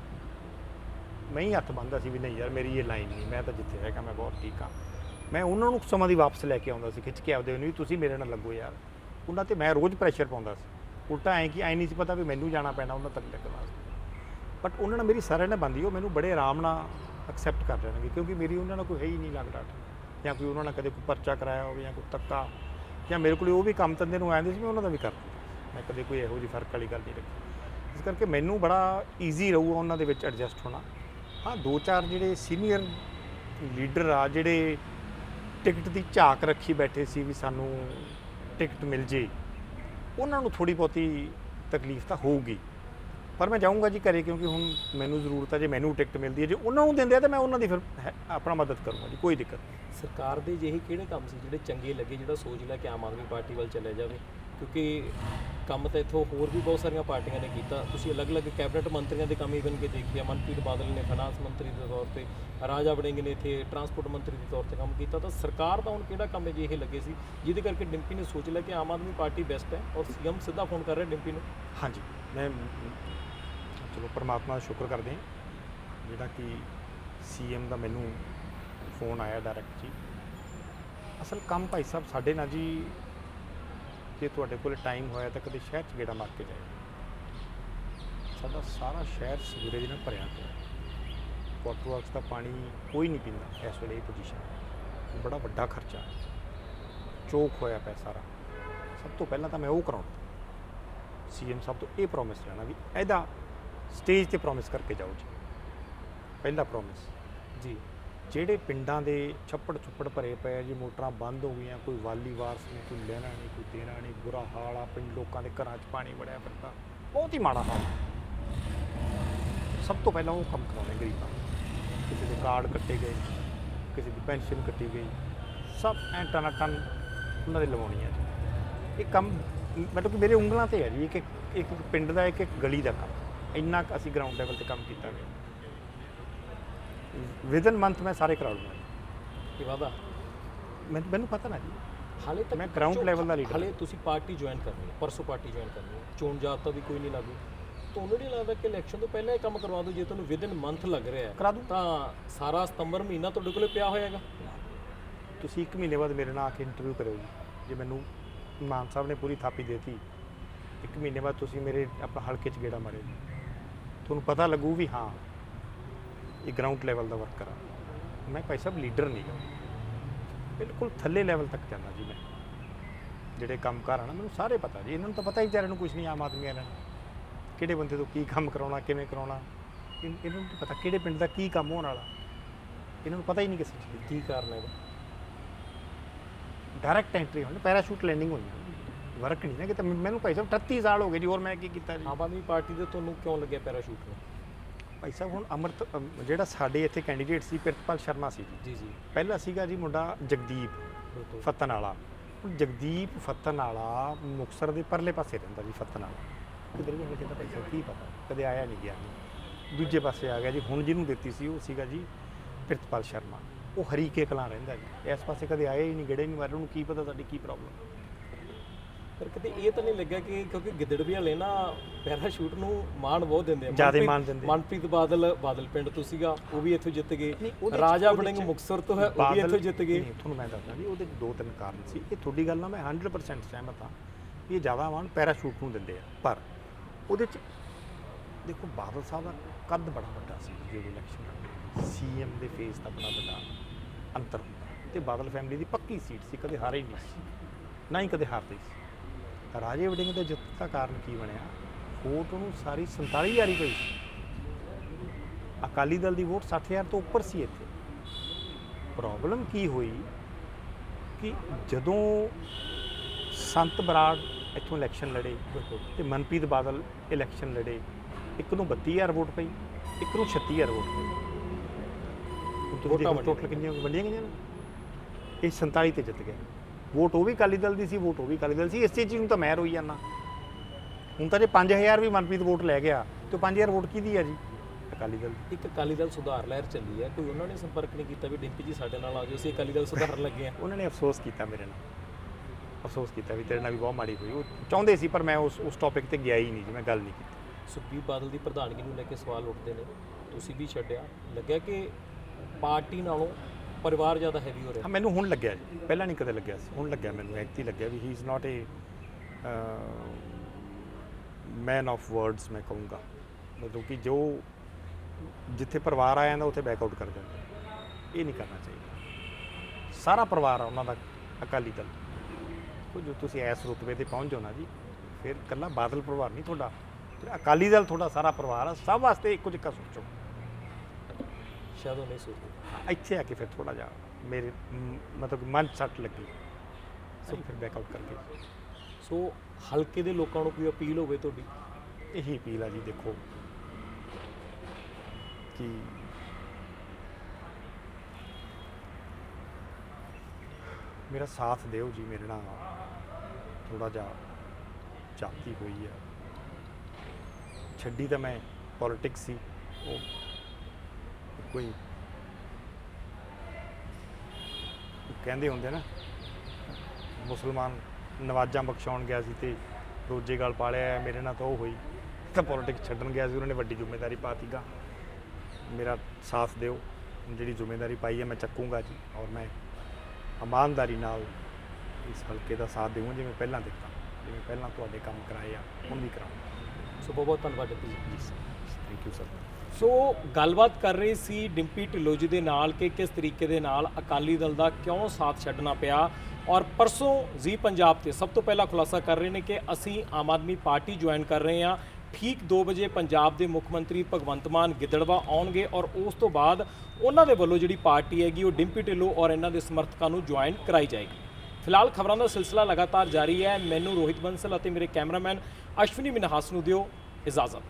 ਮੈਂ ਹੀ ਹੱਥ ਬੰਨਦਾ ਸੀ ਵੀ ਨਹੀਂ ਯਾਰ, ਮੇਰੀ ਇਹ ਲਾਈਨ ਨਹੀਂ, ਮੈਂ ਤਾਂ ਜਿੱਥੇ ਹੈਗਾ, ਮੈਂ ਬਹੁਤ ਠੀਕ ਆ। ਮੈਂ ਉਹਨਾਂ ਨੂੰ ਸਮਾਂ ਦੀ ਵਾਪਸ ਲੈ ਕੇ ਆਉਂਦਾ ਸੀ, ਖਿੱਚ ਕੇ ਆਪਦੇ ਨੂੰ ਵੀ ਤੁਸੀਂ ਮੇਰੇ ਨਾਲ ਲੱਗੋ ਯਾਰ। ਉਹਨਾਂ ਤੇ ਮੈਂ ਰੋਜ਼ ਪ੍ਰੈਸ਼ਰ ਪਾਉਂਦਾ ਸੀ। ਉਲਟਾ ਐਂ ਕਿ ਐਂ ਨਹੀਂ ਸੀ ਪਤਾ ਵੀ ਮੈਨੂੰ ਜਾਣਾ ਪੈਣਾ ਉਹਨਾਂ ਤੱਕ ਲੱਗਣ ਵਾਸਤੇ। ਬਟ ਉਹਨਾਂ ਨਾਲ ਮੇਰੀ ਸਾਰਿਆਂ ਨੇ ਬੰਦੀ ਉਹ ਮੈਨੂੰ ਬੜੇ ਆਰਾਮ ਨਾਲ ਐਕਸੈਪਟ ਕਰ ਲੈਣਗੇ, ਕਿਉਂਕਿ ਮੇਰੀ ਉਹਨਾਂ ਨਾਲ ਕੋਈ ਹੈ ਹੀ ਨਹੀਂ ਲੱਗਦਾ। ਜਾਂ ਕੋਈ ਉਹਨਾਂ ਨਾਲ ਕਦੇ ਕੋਈ ਪਰਚਾ ਕਰਾਇਆ ਹੋਵੇ ਜਾਂ ਕੋਈ ਤੱਕਾ, ਜਾਂ ਮੇਰੇ ਕੋਲ ਉਹ ਵੀ ਕੰਮ ਤੰਦੇ ਨੂੰ ਆਉਂਦੇ ਸੀ, ਮੈਂ ਉਹਨਾਂ ਦਾ ਵੀ ਕਰ ਦਿੰਦਾ ਮੈਂ ਕਦੇ ਕੋਈ ਇਹੋ ਜਿਹੀ ਫ਼ਰਕ ਵਾਲੀ ਗੱਲ ਨਹੀਂ ਰੱਖੀ। ਇਸ ਕਰਕੇ ਮੈਨੂੰ ਬੜਾ ਈਜ਼ੀ ਰਹੂਗਾ ਉਹਨਾਂ ਦੇ ਵਿੱਚ ਐਡਜਸਟ ਹੋਣਾ। ਹਾਂ, ਦੋ ਚਾਰ ਜਿਹੜੇ ਸੀਨੀਅਰ ਲੀਡਰ ਆ, ਜਿਹੜੇ ਟਿਕਟ ਦੀ ਝਾਕ ਰੱਖੀ ਬੈਠੇ ਸੀ ਵੀ ਸਾਨੂੰ ਟਿਕਟ ਮਿਲ ਜੇ, ਉਹਨਾਂ ਨੂੰ ਥੋੜੀ ਬਹੁਤੀ ਤਕਲੀਫ ਤਾਂ ਹੋਊਗੀ। ਪਰ ਮੈਂ ਜਾਊਂਗਾ ਜੀ ਘਰੇ ਕਿਉਂਕਿ ਹੁਣ ਮੈਨੂੰ ਜ਼ਰੂਰਤ ਹੈ ਜੇ ਮੈਨੂੰ ਟਿਕਟ ਮਿਲਦੀ ਹੈ, ਜੇ ਉਹਨਾਂ ਨੂੰ ਦਿੰਦੇ ਆ ਤਾਂ ਮੈਂ ਉਹਨਾਂ ਦੀ ਫਿਰ ਹੈ- ਆਪਣਾ ਮਦਦ ਕਰੂੰਗਾ ਜੀ, ਕੋਈ ਦਿੱਕਤ ਨਹੀਂ। ਸਰਕਾਰ ਦੇ ਜਿਹੇ ਕਿਹੜੇ ਕੰਮ ਸੀ ਜਿਹੜੇ ਚੰਗੇ ਲੱਗੇ, ਜਿਹੜਾ ਸੋਚ ਲਿਆ ਕਿ ਆਮ ਆਦਮੀ ਪਾਰਟੀ ਵੱਲ ਚੱਲਿਆ ਜਾਵੇ? ਕਿਉਂਕਿ ਕੰਮ ਤਾਂ ਇੱਥੋਂ ਹੋਰ ਵੀ ਬਹੁਤ ਸਾਰੀਆਂ ਪਾਰਟੀਆਂ ਨੇ ਕੀਤਾ। ਤੁਸੀਂ ਅਲੱਗ-ਅਲੱਗ ਕੈਬਨਿਟ ਮੰਤਰੀਆਂ ਦੇ ਕੰਮ ਇਵਨ ਕੇ ਦੇਖਿਆ ਮਨਪ੍ਰੀਤ ਬਾਦਲ ਨੇ ਫਾਈਨਾਂਸ ਮੰਤਰੀ ਦੇ ਤੌਰ ਤੇ, ਰਾਜਾ ਵੜਿੰਗ ਨੇ ਇੱਥੇ ਟਰਾਂਸਪੋਰਟ ਮੰਤਰੀ ਦੇ ਤੌਰ ਤੇ ਕੰਮ ਕੀਤਾ। ਤਾਂ ਸਰਕਾਰ ਦਾ ਹੁਣ ਕਿਹੜਾ ਕੰਮ ਹੈ ਇਹ ਲੱਗੇ ਸੀ? ਜਿਹਦੇ ਕਰਕੇ ਡਿੰਪੀ ਨੇ ਸੋਚ ਲਿਆ ਕਿ ਆਮ ਆਦਮੀ ਪਾਰਟੀ ਬੈਸਟ ਹੈ ਔਰ ਸੀਐਮ ਸਿੱਧਾ ਫੋਨ ਕਰ ਰਿਹਾ ਡਿੰਪੀ ਨੂੰ। ਹਾਂਜੀ। ਮੈਂ ਚਲੋ ਪਰਮਾਤਮਾ ਦਾ ਸ਼ੁਕਰ ਕਰਦੇ ਹਾਂ। ਜਿਹੜਾ ਕਿ ਸੀਐਮ ਦਾ ਮੈਨੂੰ ਫੋਨ ਆਇਆ ਡਾਇਰੈਕਟ ਜੀ। ਅਸਲ ਕੰਮ ਭਾਈ ਸਾਹਿਬ ਸਾਡੇ ਨਾਲ ਜੀ ਜੇ ਤੁਹਾਡੇ ਕੋਲ ਟਾਈਮ ਹੋਇਆ ਤਾਂ ਕਦੇ ਸ਼ਹਿਰ 'ਚ ਗੇੜਾ ਮਾਰ ਕੇ ਜਾਏ ਸਾਡਾ ਸਾਰਾ ਸ਼ਹਿਰ ਸੀਵਰੇਜ ਨਾਲ ਭਰਿਆ ਪਿਆ। ਵਾਟਰ ਵਰਕਸ ਦਾ ਪਾਣੀ ਕੋਈ ਨਹੀਂ ਪੀਂਦਾ ਇਸ ਵੇਲੇ ਇਹ ਪੋਜੀਸ਼ਨ ਬੜਾ ਵੱਡਾ ਖਰਚਾ। ਚੋਕ ਹੋਇਆ ਪਿਆ ਸਾਰਾ। ਸਭ ਤੋਂ ਪਹਿਲਾਂ ਤਾਂ ਮੈਂ ਉਹ ਕਰਾਉਣਾ। ਸੀਐਮ ਸਾਹਿਬ ਤੋਂ ਇਹ ਪ੍ਰੋਮਿਸ ਲੈਣਾ ਵੀ ਇਹਦਾ ਸਟੇਜ ਤੇ ਪ੍ਰੋਮਿਸ ਕਰਕੇ ਜਾਓ ਜੀ। ਪਹਿਲਾ ਪ੍ਰੋਮਿਸ ਜੀ। ਜਿਹੜੇ ਪਿੰਡਾਂ ਦੇ ਛੱਪੜ ਛੁੱਪੜ ਭਰੇ ਪਏ ਆ ਜੀ, ਮੋਟਰਾਂ ਬੰਦ ਹੋ ਗਈਆਂ, ਕੋਈ ਵਾਲੀ ਵਾਰਸ ਨਹੀਂ, ਕੋਈ ਲੈਣਾ ਨਹੀਂ, ਕੋਈ ਦੇਣਾ ਨਹੀਂ, ਬੁਰਾ ਹਾਲ ਆ, ਪਿੰਡ ਲੋਕਾਂ ਦੇ ਘਰਾਂ 'ਚ ਪਾਣੀ ਵੜਿਆ ਫਿਰਦਾ। ਬਹੁਤ ਹੀ ਮਾੜਾ ਹਾਲ। ਸਭ ਤੋਂ ਪਹਿਲਾਂ ਉਹ ਕੰਮ ਕਰਾਉਣੇ ਗਰੀਬਾਂ ਕਿਸੇ ਦੇ ਕਾਰਡ ਕੱਟੇ ਗਏ, ਕਿਸੇ ਦੀ ਪੈਨਸ਼ਨ ਕੱਟੀ ਗਈ। ਸਭ ਐਂ ਟਨਾ ਟਨ ਉਹਨਾਂ ਦੇ ਲਵਾਉਣੀ ਹੈ ਇਹ ਕੰਮ, ਮਤਲਬ ਕਿ ਮੇਰੇ ਉਂਗਲਾਂ ਤੇ ਹੈ ਜੀ ਇੱਕ ਇੱਕ ਇੱਕ ਪਿੰਡ ਦਾ ਇੱਕ ਇੱਕ ਗਲੀ ਦਾ ਕੰਮ। ਇੰਨਾ ਕੁ ਅਸੀਂ ਗਰਾਊਂਡ ਲੈਵਲ ਤੇ ਕੰਮ ਕੀਤਾ ਵਿਦਨ ਮੰਥ ਮੈਂ ਸਾਰੇ ਕਰਾ ਲੂੰਗਾ ਵਾਦਾ? ਮੈਨੂੰ ਮੈਨੂੰ ਪਤਾ ਨਾ ਜੀ। ਹਾਲੇ ਤੱਕ ਮੈਂ ground ਚੋ- level ਦਾ leader ਹਾਲੇ ਤੁਸੀਂ ਪਾਰਟੀ ਜੁਆਇਨ ਕਰਨੀ ਹੈ ਪਰਸੋਂ ਪਾਰਟੀ ਜੁਆਇਨ ਕਰਨੀ ਹੈ। ਚੋਣ ਜਾਬਤਾ ਵੀ ਕੋਈ ਨਹੀਂ ਲਾਗੂ। ਤੁਹਾਨੂੰ ਨਹੀਂ ਲੱਗਦਾ ਕਿ ਇਲੈਕਸ਼ਨ ਤੋਂ ਪਹਿਲਾਂ ਇਹ ਕੰਮ ਕਰਵਾ ਦਿਓ ਜੇ ਤੁਹਾਨੂੰ ਵਿਦਨ ਮੰਥ ਲੱਗ ਰਿਹਾ ਹੈ ਕਰਾ ਦੂੰ। ਤਾਂ ਸਾਰਾ ਸਤੰਬਰ ਮਹੀਨਾ ਤੁਹਾਡੇ ਕੋਲੇ ਪਿਆ ਹੋਏਗਾ। ਤੁਸੀਂ 1 ਮਹੀਨੇ ਬਾਅਦ ਮੇਰੇ ਨਾਲ ਆ ਕੇ ਇੰਟਰਵਿਊ ਕਰੋ ਜੀ। ਜੇ ਮੈਨੂੰ ਮਾਨ ਸਾਹਿਬ ਨੇ ਪੂਰੀ ਥਾਪੀ ਦੇਤੀ 1 ਮਹੀਨੇ ਬਾਅਦ ਤੁਸੀਂ ਮੇਰੇ ਆਪਣਾ ਹਲਕੇ 'ਚ ਗੇੜਾ ਮਾਰਿਓ ਜੀ। ਤੁਹਾਨੂੰ ਪਤਾ ਲੱਗੂ ਵੀ ਹਾਂ ਇਹ ਗਰਾਊਂਡ ਲੈਵਲ ਦਾ ਵਰਕਰ ਆ ਮੈਂ ਭਾਈ ਸਾਹਿਬ ਲੀਡਰ ਨਹੀਂ ਗਾ। ਬਿਲਕੁਲ ਥੱਲੇ ਲੈਵਲ ਤੱਕ ਜਾਂਦਾ ਜੀ ਮੈਂ। ਜਿਹੜੇ ਕੰਮਕਾਰ ਆ ਨਾ ਮੈਨੂੰ ਸਾਰੇ ਪਤਾ ਜੀ। ਇਹਨਾਂ ਨੂੰ ਤਾਂ ਪਤਾ ਹੀ ਵਿਚਾਰਿਆਂ ਨੂੰ ਕੁਝ ਨਹੀਂ ਆਮ ਆਦਮੀ ਵਾਲਿਆਂ ਨੂੰ। ਕਿਹੜੇ ਬੰਦੇ ਤੋਂ ਕੀ ਕੰਮ ਕਰਾਉਣਾ ਕਿਵੇਂ ਕਰਾਉਣਾ। ਇਹਨਾਂ ਨੂੰ ਪਤਾ ਕਿਹੜੇ ਪਿੰਡ ਦਾ ਕੀ ਕੰਮ ਹੋਣ ਵਾਲਾ। ਇਹਨਾਂ ਨੂੰ ਪਤਾ ਹੀ ਨਹੀਂ ਕਿਸੇ ਚੀਜ਼ ਦਾ। ਕੀ ਕਾਰਨ ਹੈ? ਡਾਇਰੈਕਟ ਐਂਟਰੀ ਹੋਣੀ ਪੈਰਾਸ਼ੂਟ ਲੈਂਡਿੰਗ ਹੋਈ ਵਰਕ ਨਹੀਂ ਨਾ ਕਿ ਮੈਨੂੰ ਭਾਈ ਸਾਹਿਬ 38 ਸਾਲ ਹੋ ਗਏ ਜੀ ਹੋਰ ਮੈਂ ਕੀ ਕੀਤਾ ਜੀ? ਆਮ ਆਦਮੀ ਪਾਰਟੀ ਦੇ ਤੁਹਾਨੂੰ ਕਿਉਂ ਲੱਗਿਆ ਪੈਰਾਸ਼ੂਟ ਨੂੰ? ਭਾਈ ਸਾਹਿਬ ਹੁਣ ਅਮਰਤ ਅਮ, ਜਿਹੜਾ ਸਾਡੇ ਇੱਥੇ ਕੈਂਡੀਡੇਟ ਸੀ ਪ੍ਰਿਤਪਾਲ ਸ਼ਰਮਾ ਸੀ। ਜੀ ਜੀ। ਜੀ ਪਹਿਲਾ ਸੀਗਾ ਜੀ ਮੁੰਡਾ ਜਗਦੀਪ ਬਿਲਕੁਲ। ਫੱਤਨ ਵਾਲਾ ਹੁਣ ਜਗਦੀਪ ਫੱਤਨ ਵਾਲਾ ਮੁਕਸਰ ਦੇ ਪਰਲੇ ਪਾਸੇ ਰਹਿੰਦਾ ਜੀ ਫੱਤਨ ਵਾਲਾ ਕਿਧਰ ਵੀ ਹੁਣ ਭਾਈ ਸਾਹਿਬ ਕੀ ਪਤਾ? ਕਦੇ ਆਇਆ ਨਹੀਂ ਗਿਆ। ਦੂਜੇ ਪਾਸੇ ਆ ਗਿਆ ਜੀ ਹੁਣ ਜਿਹਨੂੰ ਦਿੱਤੀ ਸੀ ਉਹ ਸੀਗਾ ਜੀ ਪ੍ਰਿਤਪਾਲ ਸ਼ਰਮਾ। ਉਹ ਹਰੀਕੇ ਕਲਾਂ ਰਹਿੰਦਾ ਜੀ। ਇਸ ਪਾਸੇ ਕਦੇ ਆਇਆ ਹੀ ਨਹੀਂ ਗੜੇ ਨਹੀਂ ਮਾਰੇ। ਉਹਨੂੰ ਕੀ ਪਤਾ ਤੁਹਾਡੀ ਕੀ ਪ੍ਰੋਬਲਮ ਪਰ ਕਿਤੇ ਇਹ ਤਾਂ ਨਹੀਂ ਲੱਗਿਆ ਕਿ ਕਿਉਂਕਿ ਗਿੱਦੜ ਵੀ ਹਲੇ ਨਾ ਪੈਰਾਸ਼ੂਟ ਨੂੰ ਮਾਣ ਬਹੁਤ ਦਿੰਦੇ ਆ। ਜ਼ਿਆਦੇ ਮਾਣ ਦਿੰਦੇ ਆ। ਮਨਪ੍ਰੀਤ ਬਾਦਲ ਬਾਦਲ ਪਿੰਡ ਤੋਂ ਸੀਗਾ ਉਹ ਵੀ ਇੱਥੋਂ ਜਿੱਤ ਗਏ। ਰਾਜਾ 'ਚ ਮੁਕਤਸਰ ਤੋਂ ਹੈ ਉਹ ਵੀ ਇੱਥੋਂ ਜਿੱਤ ਗਏ। ਨਹੀਂ ਤੁਹਾਨੂੰ ਮੈਂ ਦੱਸਦਾ ਜੀ ਉਹਦੇ ਦੋ ਤਿੰਨ ਕਾਰਨ ਸੀ। ਇਹ ਤੁਹਾਡੀ ਗੱਲ ਨਾਲ ਮੈਂ 100% ਸਹਿਮਤ ਹਾਂ ਇਹ ਜ਼ਿਆਦਾ ਮਾਣ ਪੈਰਾਸ਼ੂਟ ਨੂੰ ਦਿੰਦੇ ਆ। ਪਰ ਉਹਦੇ ਚ ਦੇਖੋ ਬਾਦਲ ਸਾਹਿਬ ਦਾ ਕੱਦ ਬੜਾ ਵੱਡਾ ਸੀ ਜਦੋਂ ਇਲੈਕਸ਼ਨ ਸੀਐਮ ਦੇ ਫੇਸ ਦਾ ਬੜਾ ਵੱਡਾ ਅੰਤਰ ਹੁੰਦਾ। ਤੇ ਬਾਦਲ ਫੈਮਿਲੀ ਦੀ ਪੱਕੀ ਸੀਟ ਸੀ ਕਦੇ ਹਾਰੇ ਹੀ ਨਹੀਂ ਸੀ। ਨਾ ਹੀ ਕਦੇ ਹਾਰਦੇ ਸੀ। ਰਾਜੇ ਵੜਿੰਗ ਦੇ ਜਿੱਤ ਦਾ ਕਾਰਨ ਕੀ ਬਣਿਆ? ਵੋਟ ਉਹਨੂੰ ਸਾਰੀ 47000 ਹੀ ਪਈ ਅਕਾਲੀ ਦਲ ਦੀ ਵੋਟ 60000 ਤੋਂ ਉੱਪਰ ਸੀ ਇੱਥੇ। ਪ੍ਰੋਬਲਮ ਕੀ ਹੋਈ ਕਿ ਜਦੋਂ ਸੰਤ ਬਰਾੜ ਇੱਥੋਂ ਇਲੈਕਸ਼ਨ ਲੜੇ ਤੇ ਮਨਪ੍ਰੀਤ ਬਾਦਲ ਇਲੈਕਸ਼ਨ ਲੜੇ ਇੱਕ ਨੂੰ 32000 ਵੋਟ ਪਈ ਇੱਕ ਨੂੰ 36000 ਵੋਟ ਪਈ। ਵੋਟਾਂ ਟੋਟਲ ਕਿੰਨੀਆਂ ਵੰਡੀਆਂ ਗਈਆਂ ਨੇ। ਇਹ 47 ਤੇ ਜਿੱਤ ਗਿਆ ਵੋਟ ਉਹ ਵੀ ਅਕਾਲੀ ਦਲ ਦੀ ਸੀ ਵੋਟ ਉਹ ਵੀ ਅਕਾਲੀ ਦਲ ਸੀ। ਇਸ ਚੀਜ਼ ਨੂੰ ਤਾਂ ਮੈਂ ਰੋਈ ਜਾਂਦਾ। ਹੁਣ ਤਾਂ ਜੇ 5000 ਵੀ ਮਨਪ੍ਰੀਤ ਵੋਟ ਲੈ ਗਿਆ ਤੇ 5000 ਵੋਟ ਕਿਹਦੀ ਆ ਜੀ? ਅਕਾਲੀ ਦਲ ਦੀ। ਇੱਕ ਅਕਾਲੀ ਦਲ ਸੁਧਾਰ ਲਹਿਰ ਚੱਲੀ ਹੈ। ਕੋਈ ਉਹਨਾਂ ਨੇ ਸੰਪਰਕ ਨਹੀਂ ਕੀਤਾ ਵੀ ਡਿੰਪੀ ਜੀ ਸਾਡੇ ਨਾਲ ਆ ਜਾਓ ਅਸੀਂ ਅਕਾਲੀ ਦਲ ਸੁਧਾਰਨ ਲੱਗੇ ਆ ਉਹਨਾਂ ਨੇ ਅਫਸੋਸ ਕੀਤਾ ਮੇਰੇ ਨਾਲ। ਅਫਸੋਸ ਕੀਤਾ ਵੀ ਤੇਰੇ ਨਾਲ ਵੀ ਬਹੁਤ ਮਾੜੀ ਹੋਈ। ਉਹ ਚਾਹੁੰਦੇ ਸੀ ਪਰ ਮੈਂ ਉਸ ਉਸ ਟੌਪਿਕ ਤੇ ਗਿਆ ਹੀ ਨਹੀਂ ਜੀ ਮੈਂ ਗੱਲ ਨਹੀਂ ਕੀਤੀ। ਸੁਖਬੀਰ ਬਾਦਲ ਦੀ ਪ੍ਰਧਾਨਗੀ ਨੂੰ ਲੈ ਕੇ ਸਵਾਲ ਉੱਠਦੇ ਨੇ। ਤੁਸੀਂ ਵੀ ਛੱਡਿਆ। ਲੱਗਿਆ ਕਿ ਪਾਰਟੀ ਨਾਲੋਂ ਪਰਿਵਾਰ ਜ਼ਿਆਦਾ ਹੈਵੀ ਹੋ ਰਿਹਾ। ਹਾਂ, ਮੈਨੂੰ ਹੁਣ ਲੱਗਿਆ ਜੀ। ਪਹਿਲਾਂ ਨਹੀਂ ਕਦੇ ਲੱਗਿਆ ਸੀ। ਹੁਣ ਲੱਗਿਆ ਮੈਨੂੰ ਐਕਤੀ ਲੱਗਿਆ ਵੀ ਹੀ is not a man of words ਮੈਂ ਕਹੂੰਗਾ। ਮਤਲਬ ਕਿ ਜੋ ਜਿੱਥੇ ਪਰਿਵਾਰ ਆ ਜਾਂਦਾ, ਉੱਥੇ ਬੈਕ ਆਊਟ ਕਰ ਦਿੰਦਾ। ਇਹ ਨਹੀਂ ਕਰਨਾ ਚਾਹੀਦਾ। ਸਾਰਾ ਪਰਿਵਾਰ ਆ, ਉਹਨਾਂ ਦਾ ਅਕਾਲੀ ਦਲ। ਕੋ ਜੋ ਤੁਸੀਂ ਐਸ ਰੁਤਬੇ ਤੇ ਪਹੁੰਚ ਜਾਓ ਨਾ ਜੀ, ਫਿਰ ਇਕੱਲਾ ਬਾਦਲ ਪਰਿਵਾਰ ਨਹੀਂ ਤੁਹਾਡਾ। ਅਕਾਲੀ ਦਲ ਤੁਹਾਡਾ ਸਾਰਾ ਪਰਿਵਾਰ ਆ। ਸਭ ਵਾਸਤੇ ਇੱਕੋ ਜਿਹਾ ਸੋਚੋ ਸ਼ਾਇਦ ਉਹ ਨਹੀਂ ਸੋਚਦੇ ਇੱਥੇ ਆ ਕੇ ਫਿਰ ਥੋੜਾ ਜਿਹਾ ਮੇਰੇ ਮ, ਮਤਲਬ ਮਨ ਸੱਟ ਲੱਗੀ। ਸੋ ਫਿਰ ਬੈਕ ਆਊਟ ਕਰ ਗਏ। ਸੋ ਹਲਕੇ ਦੇ ਲੋਕਾਂ ਨੂੰ ਕੋਈ ਅਪੀਲ ਹੋਵੇ ਤੁਹਾਡੀ? ਇਹੀ ਅਪੀਲ ਆ ਜੀ ਦੇਖੋ ਕਿ ਮੇਰਾ ਸਾਥ ਦਿਓ ਜੀ ਮੇਰੇ ਨਾਲ ਥੋੜਾ ਜਿਹਾ ਜਾਤੀ ਹੋਈ ਆ। ਛੱਡੀ ਤਾਂ ਮੈਂ ਪੋਲਿਟਿਕਸ ਸੀ ਉਹ ਕੋਈ ਕਹਿੰਦੇ ਹੁੰਦੇ ਨਾ ਮੁਸਲਮਾਨ ਨਵਾਜ਼ਾਂ ਬਖਸ਼ਾਉਣ ਗਿਆ ਸੀ ਤੇ ਰੋਜੇ ਗਲ ਪਾਲਿਆ ਮੇਰੇ ਨਾਲ ਤਾਂ ਉਹ ਹੋਈ। ਤਾਂ ਪੋਲਿਟਿਕਸ ਛੱਡਣ ਗਿਆ ਸੀ ਉਹਨਾਂ ਨੇ ਵੱਡੀ ਜ਼ਿੰਮੇਵਾਰੀ ਪਾਤੀਗਾ ਮੇਰਾ ਸਾਥ ਦਿਓ ਜਿਹੜੀ ਜ਼ਿੰਮੇਵਾਰੀ ਪਾਈ ਹੈ ਮੈਂ ਚੱਕੂੰਗਾ ਜੀ ਔਰ ਮੈਂ ਇਮਾਨਦਾਰੀ ਨਾਲ ਇਸ ਹਲਕੇ ਦਾ ਸਾਥ ਦੇਵਾਂ ਜਿਵੇਂ ਪਹਿਲਾਂ ਦਿੱਤਾ ਜਿਵੇਂ ਪਹਿਲਾਂ ਤੁਹਾਡੇ ਕੰਮ ਕਰਾਏ ਆ ਹੁਣ ਵੀ ਕਰਾਉਂਗਾ। ਸੋ ਬਹੁਤ ਬਹੁਤ ਧੰਨਵਾਦ ਜੀ। ਥੈਂਕ ਯੂ ਸਰ ਸੋ ਗੱਲਬਾਤ ਕਰ ਰਹੇ ਸੀ ਡਿੰਪੀ ਢਿੱਲੋਂ ਜੀ ਦੇ ਨਾਲ ਕਿ ਕਿਸ ਤਰੀਕੇ ਦੇ ਨਾਲ ਅਕਾਲੀ ਦਲ ਦਾ ਕਿਉਂ ਸਾਥ ਛੱਡਣਾ ਪਿਆ? ਔਰ ਪਰਸੋਂ ਜੀ ਪੰਜਾਬ ਤੇ ਸਭ ਤੋਂ ਪਹਿਲਾਂ ਖੁਲਾਸਾ ਕਰ ਰਹੇ ਨੇ ਕਿ ਅਸੀਂ ਆਮ ਆਦਮੀ ਪਾਰਟੀ ਜੁਆਇਨ ਕਰ ਰਹੇ ਹਾਂ। ਠੀਕ 2 ਵਜੇ ਪੰਜਾਬ ਦੇ ਮੁੱਖ ਮੰਤਰੀ ਭਗਵੰਤ ਮਾਨ ਗਿੱਦੜਵਾ ਆਉਣਗੇ ਔਰ ਉਸ ਤੋਂ ਬਾਅਦ ਉਹਨਾਂ ਦੇ ਵੱਲੋਂ ਜਿਹੜੀ ਪਾਰਟੀ ਹੈਗੀ ਉਹ ਡਿੰਪੀ ਢਿੱਲੋਂ ਔਰ ਇਹਨਾਂ ਦੇ ਸਮਰਥਕਾਂ ਨੂੰ ਜੁਆਇਨ ਕਰਾਈ ਜਾਏਗੀ। ਫਿਲਹਾਲ ਖਬਰਾਂ ਦਾ ਸਿਲਸਿਲਾ ਲਗਾਤਾਰ ਜਾਰੀ ਹੈ। ਮੈਨੂੰ ਰੋਹਿਤ ਬੰਸਲ ਅਤੇ ਮੇਰੇ ਕੈਮਰਾਮੈਨ ਅਸ਼ਵਨੀ ਮਿਨਹਾਸ ਨੂੰ ਦਿਓ ਇਜਾਜ਼ਤ।